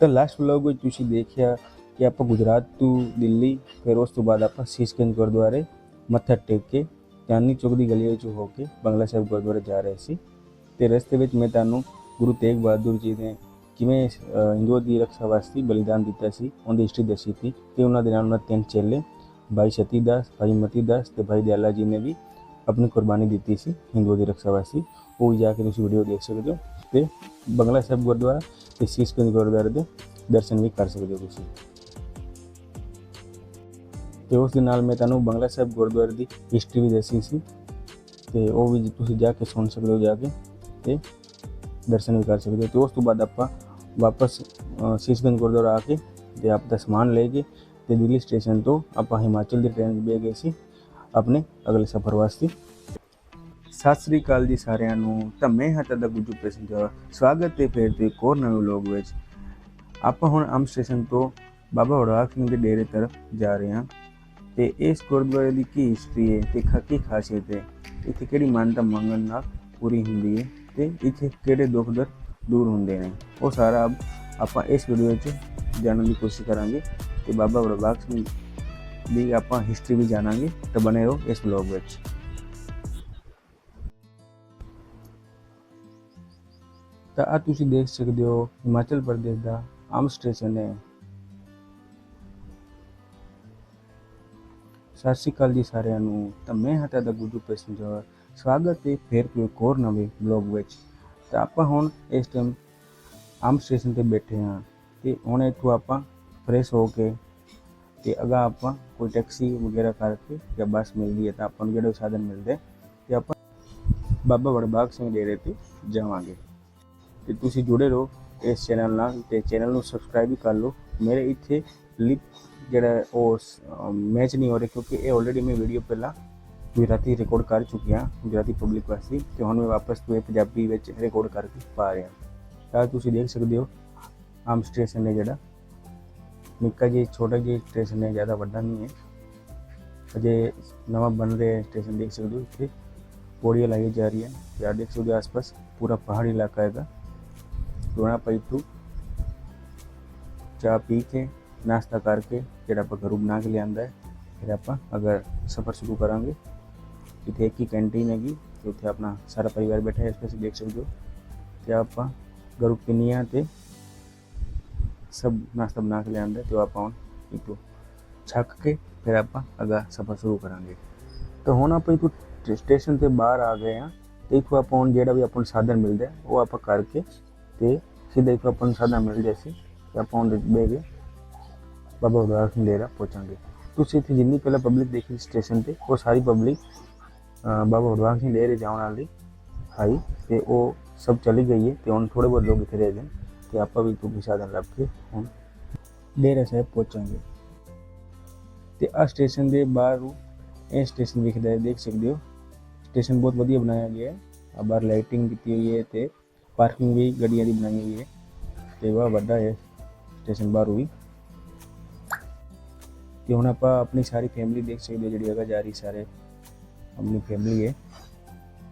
ਤਾਂ last vlog ਵਿੱਚ ਤੁਸੀਂ ਦੇਖਿਆ ਕਿ ਆਪਾਂ ਗੁਜਰਾਤ ਤੋਂ ਦਿੱਲੀ, ਫਿਰ ਉਸ ਤੋਂ ਬਾਅਦ ਆਪਾਂ ਸੀਸਗੰਜ ਗੁਰਦੁਆਰੇ ਮੱਥਾ ਟੇਕ ਕੇ ਚਾਂਦਨੀ ਚੌਕ ਦੀ ਗਲੀ ਵਿੱਚੋਂ ਹੋ ਕੇ ਬੰਗਲਾ ਸਾਹਿਬ ਗੁਰਦੁਆਰੇ ਜਾ ਰਹੇ ਸੀ। ਤੇ ਰਸਤੇ ਵਿੱਚ ਮੈਂ ਤੁਹਾਨੂੰ ਗੁਰੂ ਤੇਗ ਬਹਾਦਰ ਜੀ ਨੇ ਕਿਵੇਂ ਹਿੰਦੂਆਂ ਦੀ ਰੱਖਿਆ ਵਾਸਤੇ ਬਲੀਦਾਨ ਦਿੱਤਾ ਸੀ, ਉਹਦੀ ਹਿਸਟਰੀ ਦੱਸੀ ਸੀ ਤੇ ਉਹਨਾਂ ਦੇ ਨਾਲ ਉਹਨਾਂ ਤਿੰਨ ਚੇਲੇ, ਭਾਈ ਸਤੀ ਦਾਸ ਭਾਈ ਮਤੀ ਦਾਸ ਤੇ ਭਾਈ ਦਿਆਲਾ ਜੀ ਨੇ ਵੀ ਆਪਣੀ ਕੁਰਬਾਨੀ ਦਿੱਤੀ ਸੀ ਹਿੰਦੂਆਂ ਦੀ ਰੱਖਿਆ ਵਾਸਤੇ। ਉਹ ਵੀ ਜਾ ਕੇ ਤੁਸੀਂ ਵੀਡੀਓ ਦੇਖ ਸਕਦੇ ਹੋ। ਤੇ ਬੰਗਲਾ ਸਾਹਿਬ ਗੁਰਦੁਆਰਾ ਤੇ ਸੀਸਗੰਜ ਗੁਰਦੁਆਰੇ ਦੇ ਦਰਸ਼ਨ ਵੀ ਕਰ ਸਕਦੇ ਹੋ ਤੁਸੀਂ ਤੇ ਉਸ ਦੇ ਨਾਲ ਮੈਂ ਤੁਹਾਨੂੰ ਬੰਗਲਾ ਸਾਹਿਬ ਗੁਰਦੁਆਰੇ ਦੀ ਹਿਸਟਰੀ ਵੀ ਦੱਸੀ ਸੀ ਤੇ ਉਹ ਵੀ ਤੁਸੀਂ ਜਾ ਕੇ ਸੁਣ ਸਕਦੇ ਹੋ ਜਾ ਕੇ ਤੇ ਦਰਸ਼ਨ ਵੀ ਕਰ ਸਕਦੇ ਹੋ ਤੇ ਉਸ ਤੋਂ ਬਾਅਦ ਆਪਾਂ ਵਾਪਸ ਸੀਸਗੰਜ ਗੁਰਦੁਆਰਾ ਆ ਕੇ ਤੇ ਆਪ ਦਾ ਸਮਾਨ ਲੈ ਕੇ ਤੇ ਦਿੱਲੀ ਸਟੇਸ਼ਨ ਤੋਂ ਆਪਾਂ ਹਿਮਾਚਲ ਦੀ ਟ੍ਰੇਨ 'ਚ ਬਹਿ ਗਏ ਸੀ ਆਪਣੇ ਅਗਲੇ ਸਫ਼ਰ ਵਾਸਤੇ ਸਤਿ ਸ੍ਰੀ ਅਕਾਲ ਜੀ ਸਾਰਿਆਂ ਨੂੰ। ਤਾਂ ਮੈਂ ਹਾਂ ਤੁਹਾਡਾ ਗੁੱਜੂ ਪੈਸੇਂਜਰ ਸਵਾਗਤ ਹੈ ਫਿਰ ਤੋਂ ਇੱਕ ਹੋਰ ਨਵੇਂ ਵਲੌਗ ਵਿੱਚ। ਆਪਾਂ ਹੁਣ ਅਮ ਸਟੇਸ਼ਨ ਤੋਂ ਬਾਬਾ ਵੜਾਕ ਸਿੰਘ ਦੇ ਡੇਰੇ ਤਰਫ ਜਾ ਰਹੇ ਹਾਂ ਤੇ ਇਸ ਗੁਰਦੁਆਰੇ ਦੀ ਕੀ ਹਿਸਟਰੀ ਹੈ ਤੇ ਖਾ- ਕੀ ਖਾਸੀਅਤ ਹੈ? ਇੱਥੇ ਕਿਹੜੀ ਮਾਨਤਾ ਮੰਗਣ ਨਾਲ ਪੂਰੀ ਹੁੰਦੀ ਹੈ ਤੇ ਇੱਥੇ ਕਿਹੜੇ ਦੁੱਖ ਦਰ ਦੂਰ ਹੁੰਦੇ ਨੇ? ਉਹ ਸਾਰਾ ਅਬ ਆਪਾਂ ਇਸ ਵੀਡੀਓ ਵਿੱਚ ਜਾਣਨ ਦੀ ਕੋਸ਼ਿਸ਼ ਕਰਾਂਗੇ ਤੇ ਬਾਬਾ ਵੜਾਕ ਸਿੰਘ ਦੀ ਆਪਾਂ ਹਿਸਟਰੀ ਵੀ ਜਾਣਾਂਗੇ। ਤਾਂ ਬਣੇ ਰਹੋ ਇਸ ਵਲੌਗ ਵਿੱਚ। ਤਾਂ ਆ ਤੁਸੀਂ ਦੇਖ ਸਕਦੇ ਹੋ, ਹਿਮਾਚਲ ਪ੍ਰਦੇਸ਼ ਦਾ ਆਮ ਸਟੇਸ਼ਨ ਹੈ। ਸਤਿ ਸ਼੍ਰੀ ਅਕਾਲ ਜੀ ਸਾਰਿਆਂ ਨੂੰ। ਤਾਂ ਮੈਂ ਹਾਂ ਤੁਹਾਡਾ ਗੁੱਜੂ ਪੈਸੇਂਜਰ ਸਵਾਗਤ ਹੈ ਫਿਰ ਤੋਂ ਇੱਕ ਹੋਰ ਨਵੇਂ ਬਲੌਗ ਵਿੱਚ। ਤਾਂ ਆਪਾਂ ਹੁਣ ਇਸ ਟਾਈਮ ਆਮ ਸਟੇਸ਼ਨ ਤੇ ਬੈਠੇ ਹਾਂ। ਤੇ ਹੁਣ ਇੱਥੋਂ ਆਪਾਂ ਫਰੈਸ਼ ਹੋ ਕੇ ਤੇ ਅਗਾ ਆਪਾਂ ਕੋਈ ਟੈਕਸੀ ਵਗੈਰਾ ਕਰਕੇ ਜਾਂ ਬੱਸ ਮਿਲਦੀ ਹੈ ਤਾਂ ਆਪਾਂ ਨੂੰ ਜਿਹੜੇ ਸਾਧਨ ਮਿਲਦੇ ਤੇ ਆਪਾਂ ਬਾਬਾ ਵੜਬਾਗ ਸਿੰਘ ਡੇਰੇ ਤੇ ਜਾਵਾਂਗੇ। ਤੇ ਤੁਸੀਂ ਜੁੜੇ ਰਹੋ ਇਸ ਚੈਨਲ ਨਾਲ ਤੇ ਚੈਨਲ ਨੂੰ ਸਬਸਕ੍ਰਾਈਬ ਵੀ ਕਰ ਲਓ। ਮੇਰੇ ਇੱਥੇ ਲਿਪ ਜਿਹੜਾ ਉਹ ਮੈਚ ਨਹੀਂ ਹੋ ਰਿਹਾ ਕਿਉਂਕਿ ਇਹ ਆਲਰੇਡੀ ਮੈਂ ਵੀਡੀਓ ਪਹਿਲਾਂ ਗੁਜਰਾਤੀ ਰਿਕਾਰਡ ਕਰ ਚੁੱਕਿਆ ਗੁਜਰਾਤੀ ਪਬਲਿਕ ਵਾਸਤੇ ਤੇ ਹੁਣ ਮੈਂ ਵਾਪਸ ਤੋਂ ਪੰਜਾਬੀ ਵਿੱਚ ਰਿਕਾਰਡ ਕਰਕੇ ਪਾ ਰਿਹਾ। ਤਾਂ ਤੁਸੀਂ ਦੇਖ ਸਕਦੇ ਹੋ, ਆਮ ਸਟੇਸ਼ਨ ਹੈ ਜਿਹੜਾ। ਨਿੱਕਾ ਜਿਹਾ, ਛੋਟਾ ਜਿਹਾ ਸਟੇਸ਼ਨ ਹੈ, ਜ਼ਿਆਦਾ ਵੱਡਾ ਨਹੀਂ ਹੈ। ਅਜੇ ਨਵਾਂ ਬਣ ਰਿਹਾ ਸਟੇਸ਼ਨ ਦੇਖ ਸਕਦੇ ਹੋ ਇੱਥੇ। ਪੌੜੀਆਂ ਲਾਈ ਜਾ ਰਹੀ ਹੈ ਯਾਰ ਦੇਖ ਸਕਦੇ ਹੋ ਆਸ-ਪਾਸ ਪੂਰਾ ਪਹਾੜੀ ਇਲਾਕਾ ਹੈਗਾ। ਦੋਣਾ ਪਈ ਚਾਹ ਪੀ ਕੇ ਨਾਸ਼ਤਾ ਕਰਕੇ ਜਿਹੜਾ ਆਪਾਂ ਘਰੋਂ ਬਣਾ ਕੇ ਲਿਆਂਦਾ ਹੈ ਫਿਰ ਆਪਾਂ ਅਗਰ ਸਫ਼ਰ ਸ਼ੁਰੂ ਕਰਾਂਗੇ ਇੱਥੇ ਇੱਕ ਹੀ ਕੈਂਟੀਨ ਹੈਗੀ ਤੇ ਉੱਥੇ ਆਪਣਾ ਸਾਰਾ ਪਰਿਵਾਰ ਬੈਠਾ ਹੈ ਇਸ ਤੁਸੀਂ ਦੇਖ ਸਕਦੇ ਹੋ ਤੇ ਆਪਾਂ ਘਰੋਂ ਪਿੰਨੀਆਂ ਤੇ ਸਭ ਨਾਸ਼ਤਾ ਬਣਾ ਕੇ ਲਿਆਂਦਾ ਤੇ ਆਪਾਂ ਹੁਣ ਇੱਥੋਂ ਛੱਕ ਕੇ ਫਿਰ ਆਪਾਂ ਅਗਾ ਸਫ਼ਰ ਸ਼ੁਰੂ ਕਰਾਂਗੇ ਤਾਂ ਹੁਣ ਆਪਾਂ ਇੱਥੋਂ ਸਟੇਸ਼ਨ ਤੇ ਬਾਹਰ ਆ ਗਏ ਆ ਤੇ ਇੱਥੋਂ ਆਪਾਂ ਹੁਣ ਜਿਹੜਾ ਵੀ ਆਪਾਂ ਨੂੰ ਸਾਧਨ ਮਿਲਦਾ ਉਹ ਆਪਾਂ ਕਰਕੇ ਤੇ ਸਿੱਧਾ ਇੱਥੋਂ ਆਪਾਂ ਨੂੰ ਸਾਧਨ ਮਿਲ ਜਾਏ ਸੀ ਤੇ ਆਪਾਂ ਹੁਣ ਬਹਿ ਕੇ ਬਾਬਾ ਉਦਾਸ ਸਿੰਘ ਡੇਰਾ ਪਹੁੰਚਾਂਗੇ ਤੁਸੀਂ ਇੱਥੇ ਜਿੰਨੀ ਪਹਿਲਾਂ ਪਬਲਿਕ ਦੇਖੀ ਸਟੇਸ਼ਨ ਤੇ ਉਹ ਸਾਰੀ ਪਬਲਿਕ ਬਾਬਾ ਉਦਾਸ ਸਿੰਘ ਡੇਰੇ ਜਾਣ ਵਾਲੀ ਆਈ ਤੇ ਉਹ ਸਭ ਚਲੀ ਗਈ ਹੈ ਤੇ ਹੁਣ ਥੋੜੇ ਬਹੁਤ ਲੋਕ ਇੱਥੇ ਰਹਿ ਗਏ ਨੇ ਤੇ ਆਪਾਂ ਵੀ ਤੋਂ ਸਾਧਨ ਲੱਭ ਕੇ ਹੁਣ ਡੇਰਾ ਸਾਹਿਬ ਪਹੁੰਚਾਂਗੇ ਤੇ ਆ ਸਟੇਸ਼ਨ ਦੇ ਬਾਹਰ ਇਹ ਸਟੇਸ਼ਨ ਦਿਖਦਾ ਹੈ ਦੇਖ ਸਕਦੇ ਹੋ ਸਟੇਸ਼ਨ ਬਹੁਤ ਵਧੀਆ ਬਣਾਇਆ ਗਿਆ ਹੈ ਆ ਬਾਹਰ ਲਾਈਟਿੰਗ ਕੀਤੀ ਹੋਈ ਹੈ ਤੇ ਪਾਰਕਿੰਗ ਵੀ ਗੱਡੀਆਂ ਦੀ ਬਣਾਈ ਹੋਈ ਹੈ ਤੇ ਵਾ ਵੱਡਾ ਹੈ ਸਟੇਸ਼ਨ ਬਾਹਰ ਵੀ। ਤੇ ਹੁਣ ਆਪਾਂ ਆਪਣੀ ਸਾਰੀ ਫੈਮਿਲੀ ਦੇਖ ਸਕਦੇ ਜਿਹੜੀ ਹੈਗਾ ਜਾ ਰਹੀ ਸਾਰੇ। ਆਪਣੀ ਫੈਮਿਲੀ ਹੈ।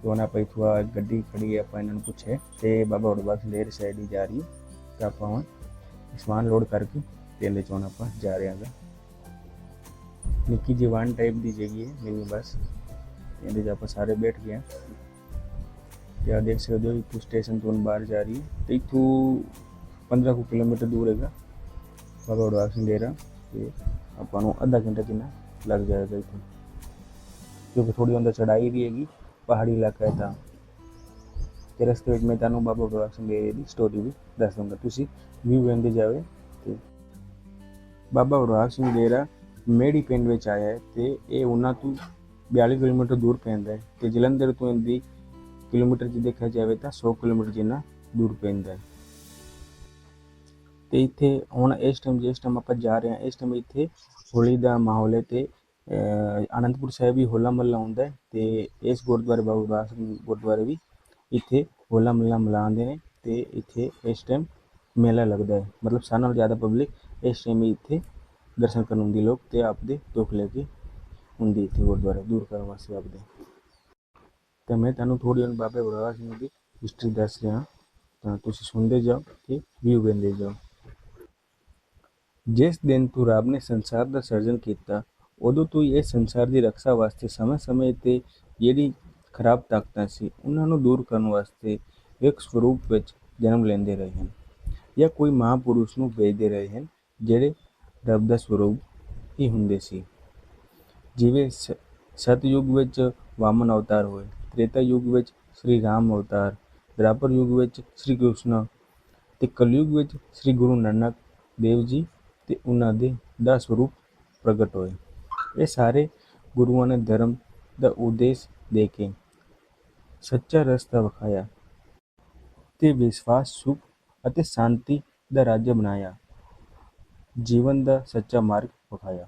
ਤੇ ਹੁਣ ਆਪਾਂ ਇੱਥੋਂ ਆ ਗੱਡੀ ਖੜੀ ਹੈ, ਆਪਾਂ ਇਹਨਾਂ ਨੂੰ ਪੁੱਛੇ ਤੇ ਬਾਬਾ ਵੜਵਾ ਲੇਰ ਸਾਈਡ ਹੀ ਜਾ ਰਹੀ ਹੈ। ਤੇ ਆਪਾਂ ਹੁਣ ਸਮਾਨ ਲੋਡ ਕਰਕੇ ਤੇ ਇਹਦੇ ਚ ਹੁਣ ਆਪਾਂ ਜਾ ਰਹੇ ਹਾਂ ਨਿੱਕੀ ਜਵਾਨ ਟਾਈਪ ਦੀ ਜਗ੍ਹਾ ਹੈ ਮਿਨੀ ਬੱਸ ਇਹਦੇ 'ਚ ਆਪਾਂ ਸਾਰੇ ਬੈਠ ਗਏ ਹਾਂ। ਤੇ ਆਹ ਦੇਖ ਸਕਦੇ ਹੋ ਇੱਥੋਂ ਸਟੇਸ਼ਨ ਤੋਂ ਬਾਹਰ ਜਾ ਰਹੀ ਹੈ ਤੇ ਇੱਥੋਂ 15 ਕੁ ਕਿਲੋਮੀਟਰ ਦੂਰ ਹੈਗਾ ਬਾਬਾ ਵੜਵਾ ਸਿੰਘ ਡੇਰਾ ਤੇ ਆਪਾਂ ਨੂੰ ਅੱਧਾ ਘੰਟਾ ਕਿੰਨਾ ਲੱਗ ਜਾਏਗਾ ਇੱਥੋਂ ਕਿਉਂਕਿ ਥੋੜੀ ਅੰਦਰ ਚੜਾਈ ਵੀ ਹੈਗੀ ਪਹਾੜੀ ਇਲਾਕਾ ਹੈ ਤਾਂ ਤੇ ਰਸਤੇ ਵਿੱਚ ਮੈਂ ਤੁਹਾਨੂੰ ਬਾਬਾ ਵੜਵਾ ਸਿੰਘ ਡੇਰੇ ਦੀ ਸਟੋਰੀ ਵੀ ਦੱਸ ਦੂੰਗਾ ਤੁਸੀਂ ਵੀ ਵੇਂਦੇ ਜਾਵੇ ਤੇ ਬਾਬਾ ਵੜਵਾ ਸਿੰਘ ਡੇਰਾ ਮੇੜੀ ਪਿੰਡ ਵਿੱਚ ਆਇਆ ਹੈ ਤੇ ਇਹ ਉਹਨਾਂ ਤੋਂ 42 ਕਿਲੋਮੀਟਰ ਦੂਰ ਪੈਂਦਾ ਹੈ ਤੇ ਜਲੰਧਰ ਤੋਂ ਇਹਦੀ ਕਿਲੋਮੀਟਰ ਜੇ ਦੇਖਿਆ ਜਾਵੇ ਤਾਂ 100 ਕਿਲੋਮੀਟਰ ਜਿੰਨਾ ਦੂਰ ਪੈਂਦਾ ਹੈ। ਤੇ ਇੱਥੇ ਹੁਣ ਇਸ ਟਾਈਮ ਜਿਸ ਟਾਈਮ ਆਪਾਂ ਜਾ ਰਹੇ ਹਾਂ ਇਸ ਟਾਈਮ ਇੱਥੇ ਹੋਲੀ ਦਾ ਮਾਹੌਲ ਹੈ ਤੇ ਅਹ, ਆਨੰਦਪੁਰ ਸਾਹਿਬ ਵੀ ਹੋਲਾ ਮਹੱਲਾ ਹੁੰਦਾ ਹੈ ਤੇ ਇਸ ਗੁਰਦੁਆਰੇ ਬਾਬਾ ਬਾਸ ਗੁਰਦੁਆਰੇ ਵੀ ਇੱਥੇ ਹੋਲਾ ਮਹੱਲਾ ਮਨਾਉਂਦੇ ਨੇ ਤੇ ਇੱਥੇ ਇਸ ਟਾਈਮ ਮੇਲਾ ਲੱਗਦਾ ਹੈ। ਮਤਲਬ ਸਾਰਿਆਂ ਨਾਲੋਂ ਜ਼ਿਆਦਾ ਪਬਲਿਕ ਇਸ ਟਾਈਮ ਹੀ ਇੱਥੇ ਦਰਸ਼ਨ ਕਰਨ ਹੁੰਦੀ ਲੋਕ ਤੇ ਆਪਦੇ ਦੁੱਖ ਲੈ ਕੇ ਹੁੰਦੀ ਇੱਥੇ ਗੁਰਦੁਆਰੇ ਦੂਰ ਕਰਨ ਵਾਸਤੇ ਆਪਦੇ। ਤੇ ਮੈਂ ਤੁਹਾਨੂੰ ਥੋੜੀ ਹੁਣ ਬਾਬੇ ਬੜਵਾ ਸਿੰਘ ਦੀ ਹਿਸਟਰੀ ਦੱਸ ਰਿਹਾ। ਤਾਂ ਤੁਸੀਂ ਸੁਣਦੇ ਜਾਓ ਤੇ ਵਿਊ ਵੇਂਦੇ ਜਾਓ। ਜਿਸ ਦਿਨ ਤੋਂ ਰੱਬ ਨੇ ਸੰਸਾਰ ਦਾ ਸਿਰਜਣ ਕੀਤਾ, ਉਦੋਂ ਤੋਂ ਹੀ ਇਹ ਸੰਸਾਰ ਦੀ ਰੱਖਿਆ ਵਾਸਤੇ ਸਮੇਂ-ਸਮੇਂ ਤੇ ਜਿਹੜੀ ਖਰਾਬ ਤਾਕਤਾਂ ਸੀ, ਉਹਨਾਂ ਨੂੰ ਦੂਰ ਕਰਨ ਵਾਸਤੇ ਇੱਕ ਸਰੂਪ ਵਿੱਚ ਜਨਮ ਲੈਂਦੇ ਰਹੇ ਹਨ ਜਾਂ ਕੋਈ ਮਹਾਂਪੁਰਸ਼ ਨੂੰ ਭੇਜਦੇ ਰਹੇ ਹਨ, ਜਿਹੜੇ ਰੱਬ ਦਾ ਸਰੂਪ ਹੀ ਹੁੰਦੇ ਸੀ। ਜਿਵੇਂ ਸ- ਸਤਯੁਗ ਵਿੱਚ ਵਾਮਨ ਅਵਤਾਰ ਹੋਏ ਤ੍ਰੇਤਾ ਯੁੱਗ ਵਿੱਚ ਸ੍ਰੀ ਰਾਮ ਅਵਤਾਰ ਦਰਾਪਰ ਯੁੱਗ ਵਿੱਚ ਸ੍ਰੀ ਕ੍ਰਿਸ਼ਨ ਤੇ ਕਲਯੁੱਗ ਵਿੱਚ ਸ੍ਰੀ ਗੁਰੂ ਨਾਨਕ ਦੇਵ ਜੀ ਤੇ ਉਹਨਾਂ ਦੇ ਦਸ ਸਰੂਪ ਪ੍ਰਗਟ ਹੋਏ ਇਹ ਸਾਰੇ ਗੁਰੂਆਂ ਨੇ ਧਰਮ ਦਾ ਉਦੇਸ਼ ਦੇ ਕੇ ਸੱਚਾ ਰਸਤਾ ਵਿਖਾਇਆ ਤੇ ਵਿਸ਼ਵਾਸ ਸੁਖ ਅਤੇ ਸ਼ਾਂਤੀ ਦਾ ਰਾਜ ਬਣਾਇਆ ਜੀਵਨ ਦਾ ਸੱਚਾ ਮਾਰਗ ਵਿਖਾਇਆ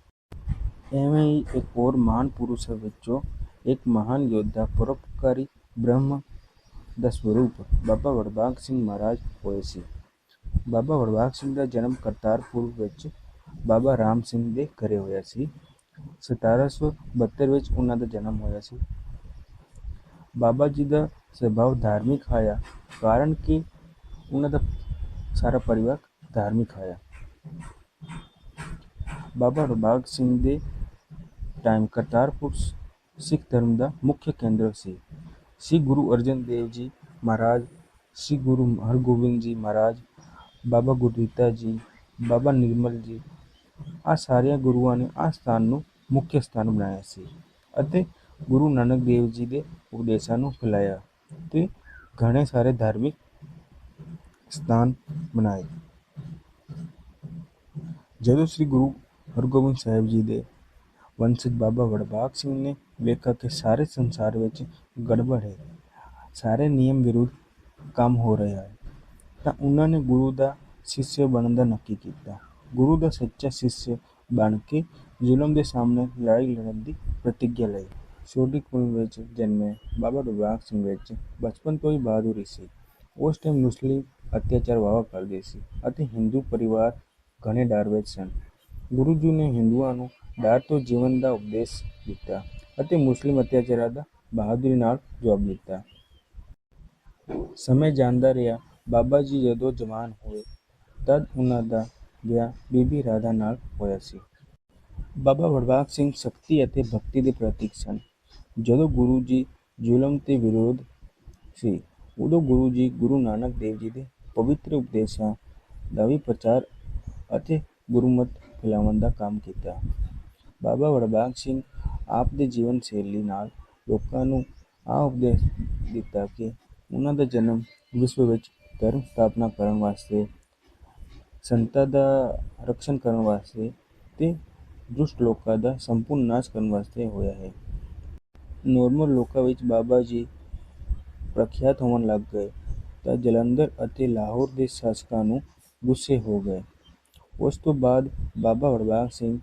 ਐਵੇਂ ਹੀ ਇੱਕ ਹੋਰ ਮਹਾਨ ਪੁਰਸ਼ ਵਿੱਚੋਂ ਇੱਕ ਮਹਾਨ ਯੋਧਾ ਪਰਉਪਕਾਰੀ ਬ੍ਰਹਮ ਦਾ ਸਰੂਪ ਬਾਬਾ ਵਡਭਾਗ ਸਿੰਘ ਮਹਾਰਾਜ ਹੋਏ ਸੀ ਬਾਬਾ ਵਡਭਾਗ ਸਿੰਘ ਦਾ ਜਨਮ ਕਰਤਾਰਪੁਰ ਵਿੱਚ ਬਾਬਾ ਰਾਮ ਸਿੰਘ ਦੇ ਘਰੇ ਹੋਇਆ ਸੀ 1772 ਵਿੱਚ ਉਹਨਾਂ ਦਾ ਜਨਮ ਹੋਇਆ ਸੀ ਬਾਬਾ ਜੀ ਦਾ ਸੁਭਾਅ ਧਾਰਮਿਕ ਆਇਆ ਕਾਰਨ ਕਿ ਉਹਨਾਂ ਦਾ ਸਾਰਾ ਪਰਿਵਾਰ ਧਾਰਮਿਕ ਆਇਆ ਬਾਬਾ ਵਡਭਾਗ ਸਿੰਘ ਦੇ ਟਾਈਮ ਕਰਤਾਰਪੁਰ ਸਿੱਖ ਧਰਮ ਦਾ ਮੁੱਖ ਕੇਂਦਰ ਸੀ। ਸ੍ਰੀ ਗੁਰੂ ਅਰਜਨ ਦੇਵ ਜੀ ਮਹਾਰਾਜ, ਸ੍ਰੀ ਗੁਰੂ ਹਰਗੋਬਿੰਦ ਜੀ ਮਹਾਰਾਜ, ਬਾਬਾ ਗੁਰਦਿੱਤਾ ਜੀ, ਬਾਬਾ ਨਿਰਮਲ ਜੀ ਆ ਸਾਰਿਆਂ ਗੁਰੂਆਂ ਨੇ ਆ ਸਥਾਨ ਨੂੰ ਮੁੱਖ ਸਥਾਨ ਬਣਾਇਆ ਸੀ ਅਤੇ ਗੁਰੂ ਨਾਨਕ ਦੇਵ ਜੀ ਦੇ ਉਪਦੇਸ਼ਾਂ ਨੂੰ ਫੈਲਾਇਆ ਤੇ ਘਣੇ ਸਾਰੇ ਧਾਰਮਿਕ ਸਥਾਨ ਬਣਾਏ। ਜਦੋਂ ਸ੍ਰੀ ਗੁਰੂ ਹਰਗੋਬਿੰਦ ਸਾਹਿਬ ਜੀ ਦੇ ਵੰਸ਼ਜ ਬਾਬਾ ਵਡਭਾਗ ਸਿੰਘ ਨੇ ਵੇਖਿਆ ਕਿ ਸਾਰੇ ਸੰਸਾਰ ਵਿੱਚ ਗੜਬੜ ਹੈ। ਸਾਰੇ ਨਿਯਮ ਵਿਰੁੱਧ ਕੰਮ ਹੋ ਰਿਹਾ ਹੈ। ਤਾਂ ਉਹਨਾਂ ਨੇ ਗੁਰੂ ਦਾ ਸਿੱਖ ਬਣਨ ਦਾ ਨੱਕੀ ਕੀਤਾ। ਗੁਰੂ ਦਾ ਸੱਚਾ ਸਿੱਖ ਬਣ ਕੇ ਜ਼ੁਲਮ ਦੇ ਸਾਹਮਣੇ ਲੜਾਈ ਲੜਨ ਦੀ ਪ੍ਰਤੀਗਿਆ ਲਈ ਛੋਟੀ ਕੁਲ ਵਿੱਚ ਜਨਮੇ ਬਾਬਾ ਵਡਭਾਗ ਸਿੰਘ ਵਿੱਚ ਬਚਪਨ ਤੋਂ ਹੀ ਬਹਾਦੁਰੀ ਸੀ। ਉਸ ਟਾਈਮ ਮੁਸਲਿਮ ਅਤਿਆਚਾਰ ਵਾਵਾ ਕਰਦੇ ਸੀ ਅਤੇ ਹਿੰਦੂ ਪਰਿਵਾਰ ਘਣੇ ਡਰ ਵਿੱਚ ਸਨ। ਗੁਰੂ ਜੀ ਨੇ ਹਿੰਦੂਆਂ ਨੂੰ ਡਰ ਤੋਂ ਜੀਵਨ ਦਾ ਉਪਦੇਸ਼ ਦਿੱਤਾ ਅਤੇ ਮੁਸਲਿਮ ਅਤਿਆਚਾਰਾਂ ਦਾ ਬਹਾਦੁਰੀ ਨਾਲ ਜਵਾਬ ਦਿੱਤਾ ਸਮੇਂ ਜਾਂਦਾ ਰਿਹਾ ਬਾਬਾ ਜੀ ਜਦੋਂ ਜਵਾਨ ਹੋਏ ਤਦ ਉਹਨਾਂ ਦਾ ਵਿਆਹ ਬੀਬੀ ਰਾਧਾ ਨਾਲ ਹੋਇਆ ਸੀ ਬਾਬਾ ਵਡਭਾਗ ਸਿੰਘ ਸ਼ਕਤੀ ਅਤੇ ਭਗਤੀ ਦੇ ਪ੍ਰਤੀਕ ਸਨ ਜਦੋਂ ਗੁਰੂ ਜੀ ਜ਼ੁਲਮ ਤੇ ਵਿਰੋਧ ਸੀ ਉਦੋਂ ਗੁਰੂ ਜੀ ਗੁਰੂ ਨਾਨਕ ਦੇਵ ਜੀ ਦੇ ਪਵਿੱਤਰ ਉਪਦੇਸ਼ਾਂ ਦਾ ਵੀ ਪ੍ਰਚਾਰ ਅਤੇ ਗੁਰਮਤ ਫੈਲਾਉਣ ਦਾ ਕੰਮ ਕੀਤਾ ਬਾਬਾ ਵਡਭਾਗ ਸਿੰਘ ਆਪ ਦੇ ਜੀਵਨ ਸ਼ੈਲੀ ਨਾਲ ਲੋਕਾਂ ਨੂੰ ਆ ਉਪਦੇਸ਼ ਦਿੱਤਾ ਕਿ ਉਹਨਾਂ ਦਾ ਜਨਮ ਵਿਸ਼ਵ ਵਿੱਚ ਧਰਮ ਸਥਾਪਨਾ ਕਰਨ ਵਾਸਤੇ, ਸੰਤਾਂ ਦਾ ਰਕਸ਼ਣ ਕਰਨ ਵਾਸਤੇ ਤੇ ਦੁਸ਼ਟ ਲੋਕਾਂ ਦਾ ਸੰਪੂਰਨ ਨਾਸ਼ ਕਰਨ ਵਾਸਤੇ ਹੋਇਆ ਹੈ। ਨੋਰਮਲ ਲੋਕਾਂ ਵਿੱਚ ਬਾਬਾ ਜੀ ਪ੍ਰਖਿਆਤ ਹੋਣ ਲੱਗ ਗਏ ਤਾਂ ਜਲੰਧਰ ਅਤੇ ਲਾਹੌਰ ਦੇ ਸ਼ਾਸਕਾਂ ਨੂੰ ਗੁੱਸੇ ਹੋ ਗਏ। ਉਸ ਤੋਂ ਬਾਅਦ ਬਾਬਾ ਵਡਭਾਗ ਸਿੰਘ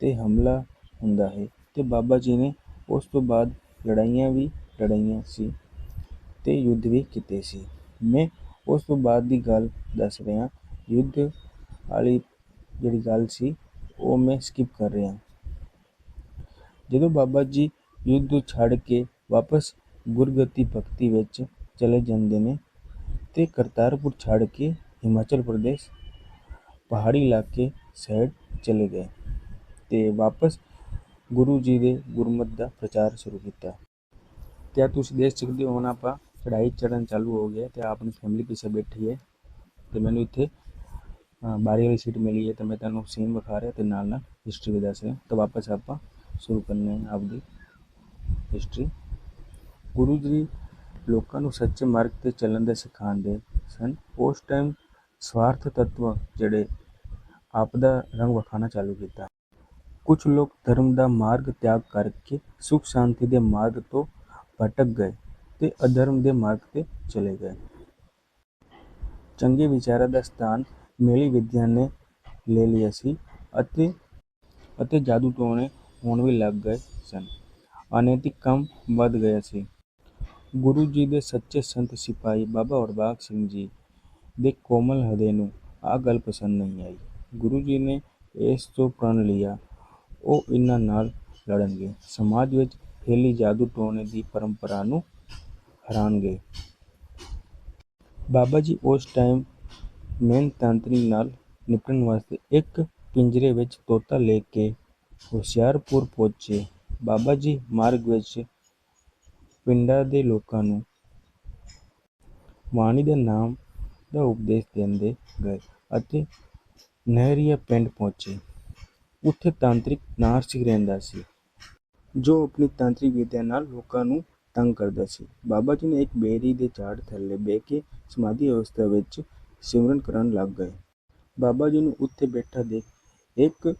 ਤੇ ਹਮਲਾ ਹੁੰਦਾ ਹੈ ਅਤੇ ਬਾਬਾ ਜੀ ਨੇ ਉਸ ਤੋਂ ਬਾਅਦ ਲੜਾਈਆਂ ਵੀ ਲੜਾਈਆਂ ਸੀ ਅਤੇ ਯੁੱਧ ਵੀ ਕੀਤੇ ਸੀ। ਮੈਂ ਉਸ ਤੋਂ ਬਾਅਦ ਦੀ ਗੱਲ ਦੱਸ ਰਿਹਾ, ਯੁੱਧ ਵਾਲੀ ਜਿਹੜੀ ਗੱਲ ਸੀ, ਉਹ ਮੈਂ ਸਕਿਪ ਕਰ ਰਿਹਾ। ਜਦੋਂ ਬਾਬਾ ਜੀ ਯੁੱਧ ਛੱਡ ਕੇ ਵਾਪਸ ਗੁਰਗਤੀ ਭਗਤੀ ਵਿੱਚ ਚਲੇ ਜਾਂਦੇ ਨੇ ਅਤੇ ਕਰਤਾਰਪੁਰ ਛੱਡ ਕੇ ਹਿਮਾਚਲ ਪ੍ਰਦੇਸ਼ ਪਹਾੜੀ ਇਲਾਕੇ ਸਾਈਡ ਚਲੇ ਗਏ। ਤੇ ਵਾਪਸ ਗੁਰੂ ਜੀ ਦੇ ਗੁਰਮਤ ਦਾ ਪ੍ਰਚਾਰ ਸ਼ੁਰੂ ਕੀਤਾ। ਤੇ ਤੁਸੀਂ ਦੇਖ ਸਕਦੇ ਹੋ, ਹੁਣ ਆਪਾਂ ਚੜਾਈ ਚੜਨ ਚਾਲੂ ਹੋ ਗਿਆ ਤੇ ਆਪਣੀ ਫੈਮਿਲੀ ਪਿੱਛੇ ਬੈਠੀ ਹੈ ਤੇ ਮੈਨੂੰ ਇੱਥੇ ਬਾਰੀ ਵਾਲੀ ਸੀਟ ਮਿਲੀ ਹੈ ਤੇ ਮੈਂ ਤੁਹਾਨੂੰ ਸੀਨ ਵਿਖਾ ਰਿਹਾ ਤੇ ਨਾਲ ਨਾਲ ਹਿਸਟਰੀ ਵੀ ਦੱਸ ਰਿਹਾ। ਤਾਂ ਵਾਪਸ ਆਪਾਂ ਸ਼ੁਰੂ ਕਰਨੇ ਹਾਂ ਆਪਦੀ ਹਿਸਟਰੀ ਗੁਰੂ ਜੀ ਲੋਕਾਂ ਨੂੰ ਸੱਚੇ ਮਾਰਗ ਤੇ ਚੱਲਣ ਦੇ ਸਿਖਾਉਂਦੇ ਸਨ। ਉਸ ਟਾਈਮ ਸਵਾਰਥ ਤੱਤਵ ਜਿਹੜੇ ਆਪ ਦਾ ਰੰਗ ਵਿਖਾਉਣਾ ਚਾਲੂ ਕੀਤਾ। ਕੁਝ ਲੋਕ ਧਰਮ ਦਾ ਮਾਰਗ ਤਿਆਗ ਕਰਕੇ ਸੁਖ ਸ਼ਾਂਤੀ ਦੇ ਮਾਰਗ ਤੋਂ ਭਟਕ ਗਏ ਤੇ ਅਧਰਮ ਦੇ ਮਾਰਗ ਤੇ ਚਲੇ ਗਏ ਚੰਗੇ ਵਿਚਾਰਾਂ ਦਾ ਸਥਾਨ ਮੇਲੀ ਵਿਦਿਆ ਨੇ ਲੈ ਲਿਆ ਸੀ ਅਤੇ ਅਤੇ ਜਾਦੂ ਟੋਣੇ ਹੋਣ ਵੀ ਲੱਗ ਗਏ ਸਨ ਅਨੈਤਿਕ ਕੰਮ ਵੱਧ ਗਿਆ ਸੀ ਗੁਰੂ ਜੀ ਦੇ ਸੱਚੇ ਸੰਤ ਸਿਪਾਹੀ ਬਾਬਾ ਹਰਬਾਗ ਸਿੰਘ ਜੀ ਦੇ ਕੋਮਲ ਹਿਰਦੇ ਨੂੰ ਆ ਗੱਲ ਪਸੰਦ ਨਹੀਂ ਆਈ ਗੁਰੂ ਜੀ ਨੇ ਇਸ ਤੋਂ ਪ੍ਰਣ ਲਿਆ ਉਹ ਇਹਨਾਂ ਨਾਲ ਲੜਨਗੇ ਸਮਾਜ ਵਿੱਚ ਫੈਲੀ ਜਾਦੂ ਟੋਣੇ ਦੀ ਪਰੰਪਰਾ ਨੂੰ ਹਰਾਣਗੇ ਬਾਬਾ ਜੀ ਉਸ ਟਾਈਮ ਮੇਨ ਤੰਤਰੀ ਨਾਲ ਨਿਪਟਣ ਵਾਸਤੇ ਇੱਕ ਪਿੰਜਰੇ ਵਿੱਚ ਤੋਤਾ ਲੈ ਕੇ ਹੁਸ਼ਿਆਰਪੁਰ ਪਹੁੰਚੇ। ਬਾਬਾ ਜੀ ਮਾਰਗ ਵਿੱਚ ਪਿੰਡਾਂ ਦੇ ਲੋਕਾਂ ਨੂੰ ਬਾਣੀ ਦੇ ਨਾਮ ਦਾ ਉਪਦੇਸ਼ ਦਿੰਦੇ ਗਏ ਅਤੇ ਨਹਿਰੀਆ ਪਿੰਡ ਪਹੁੰਚੇ। ਉੱਥੇ ਤਾਂਤਰਿਕ ਨਾਰ ਸਿੰਘ ਰਹਿੰਦਾ ਸੀ, ਜੋ ਆਪਣੀ ਤਾਂਤਰਿਕ ਵਿਦਿਆ ਨਾਲ ਲੋਕਾਂ ਨੂੰ ਤੰਗ ਕਰਦਾ ਸੀ। ਬਾਬਾ ਜੀ ਨੇ ਇੱਕ ਬੇਰੀ ਦੇ ਝਾੜ ਥੱਲੇ ਬਹਿ ਕੇ ਸਮਾਧੀ ਅਵਸਥਾ ਵਿੱਚ ਸਿਮਰਨ ਕਰਨ ਲੱਗ ਗਏ। ਬਾਬਾ ਜੀ ਨੂੰ ਉੱਥੇ ਬੈਠਾ ਦੇਖ ਇੱਕ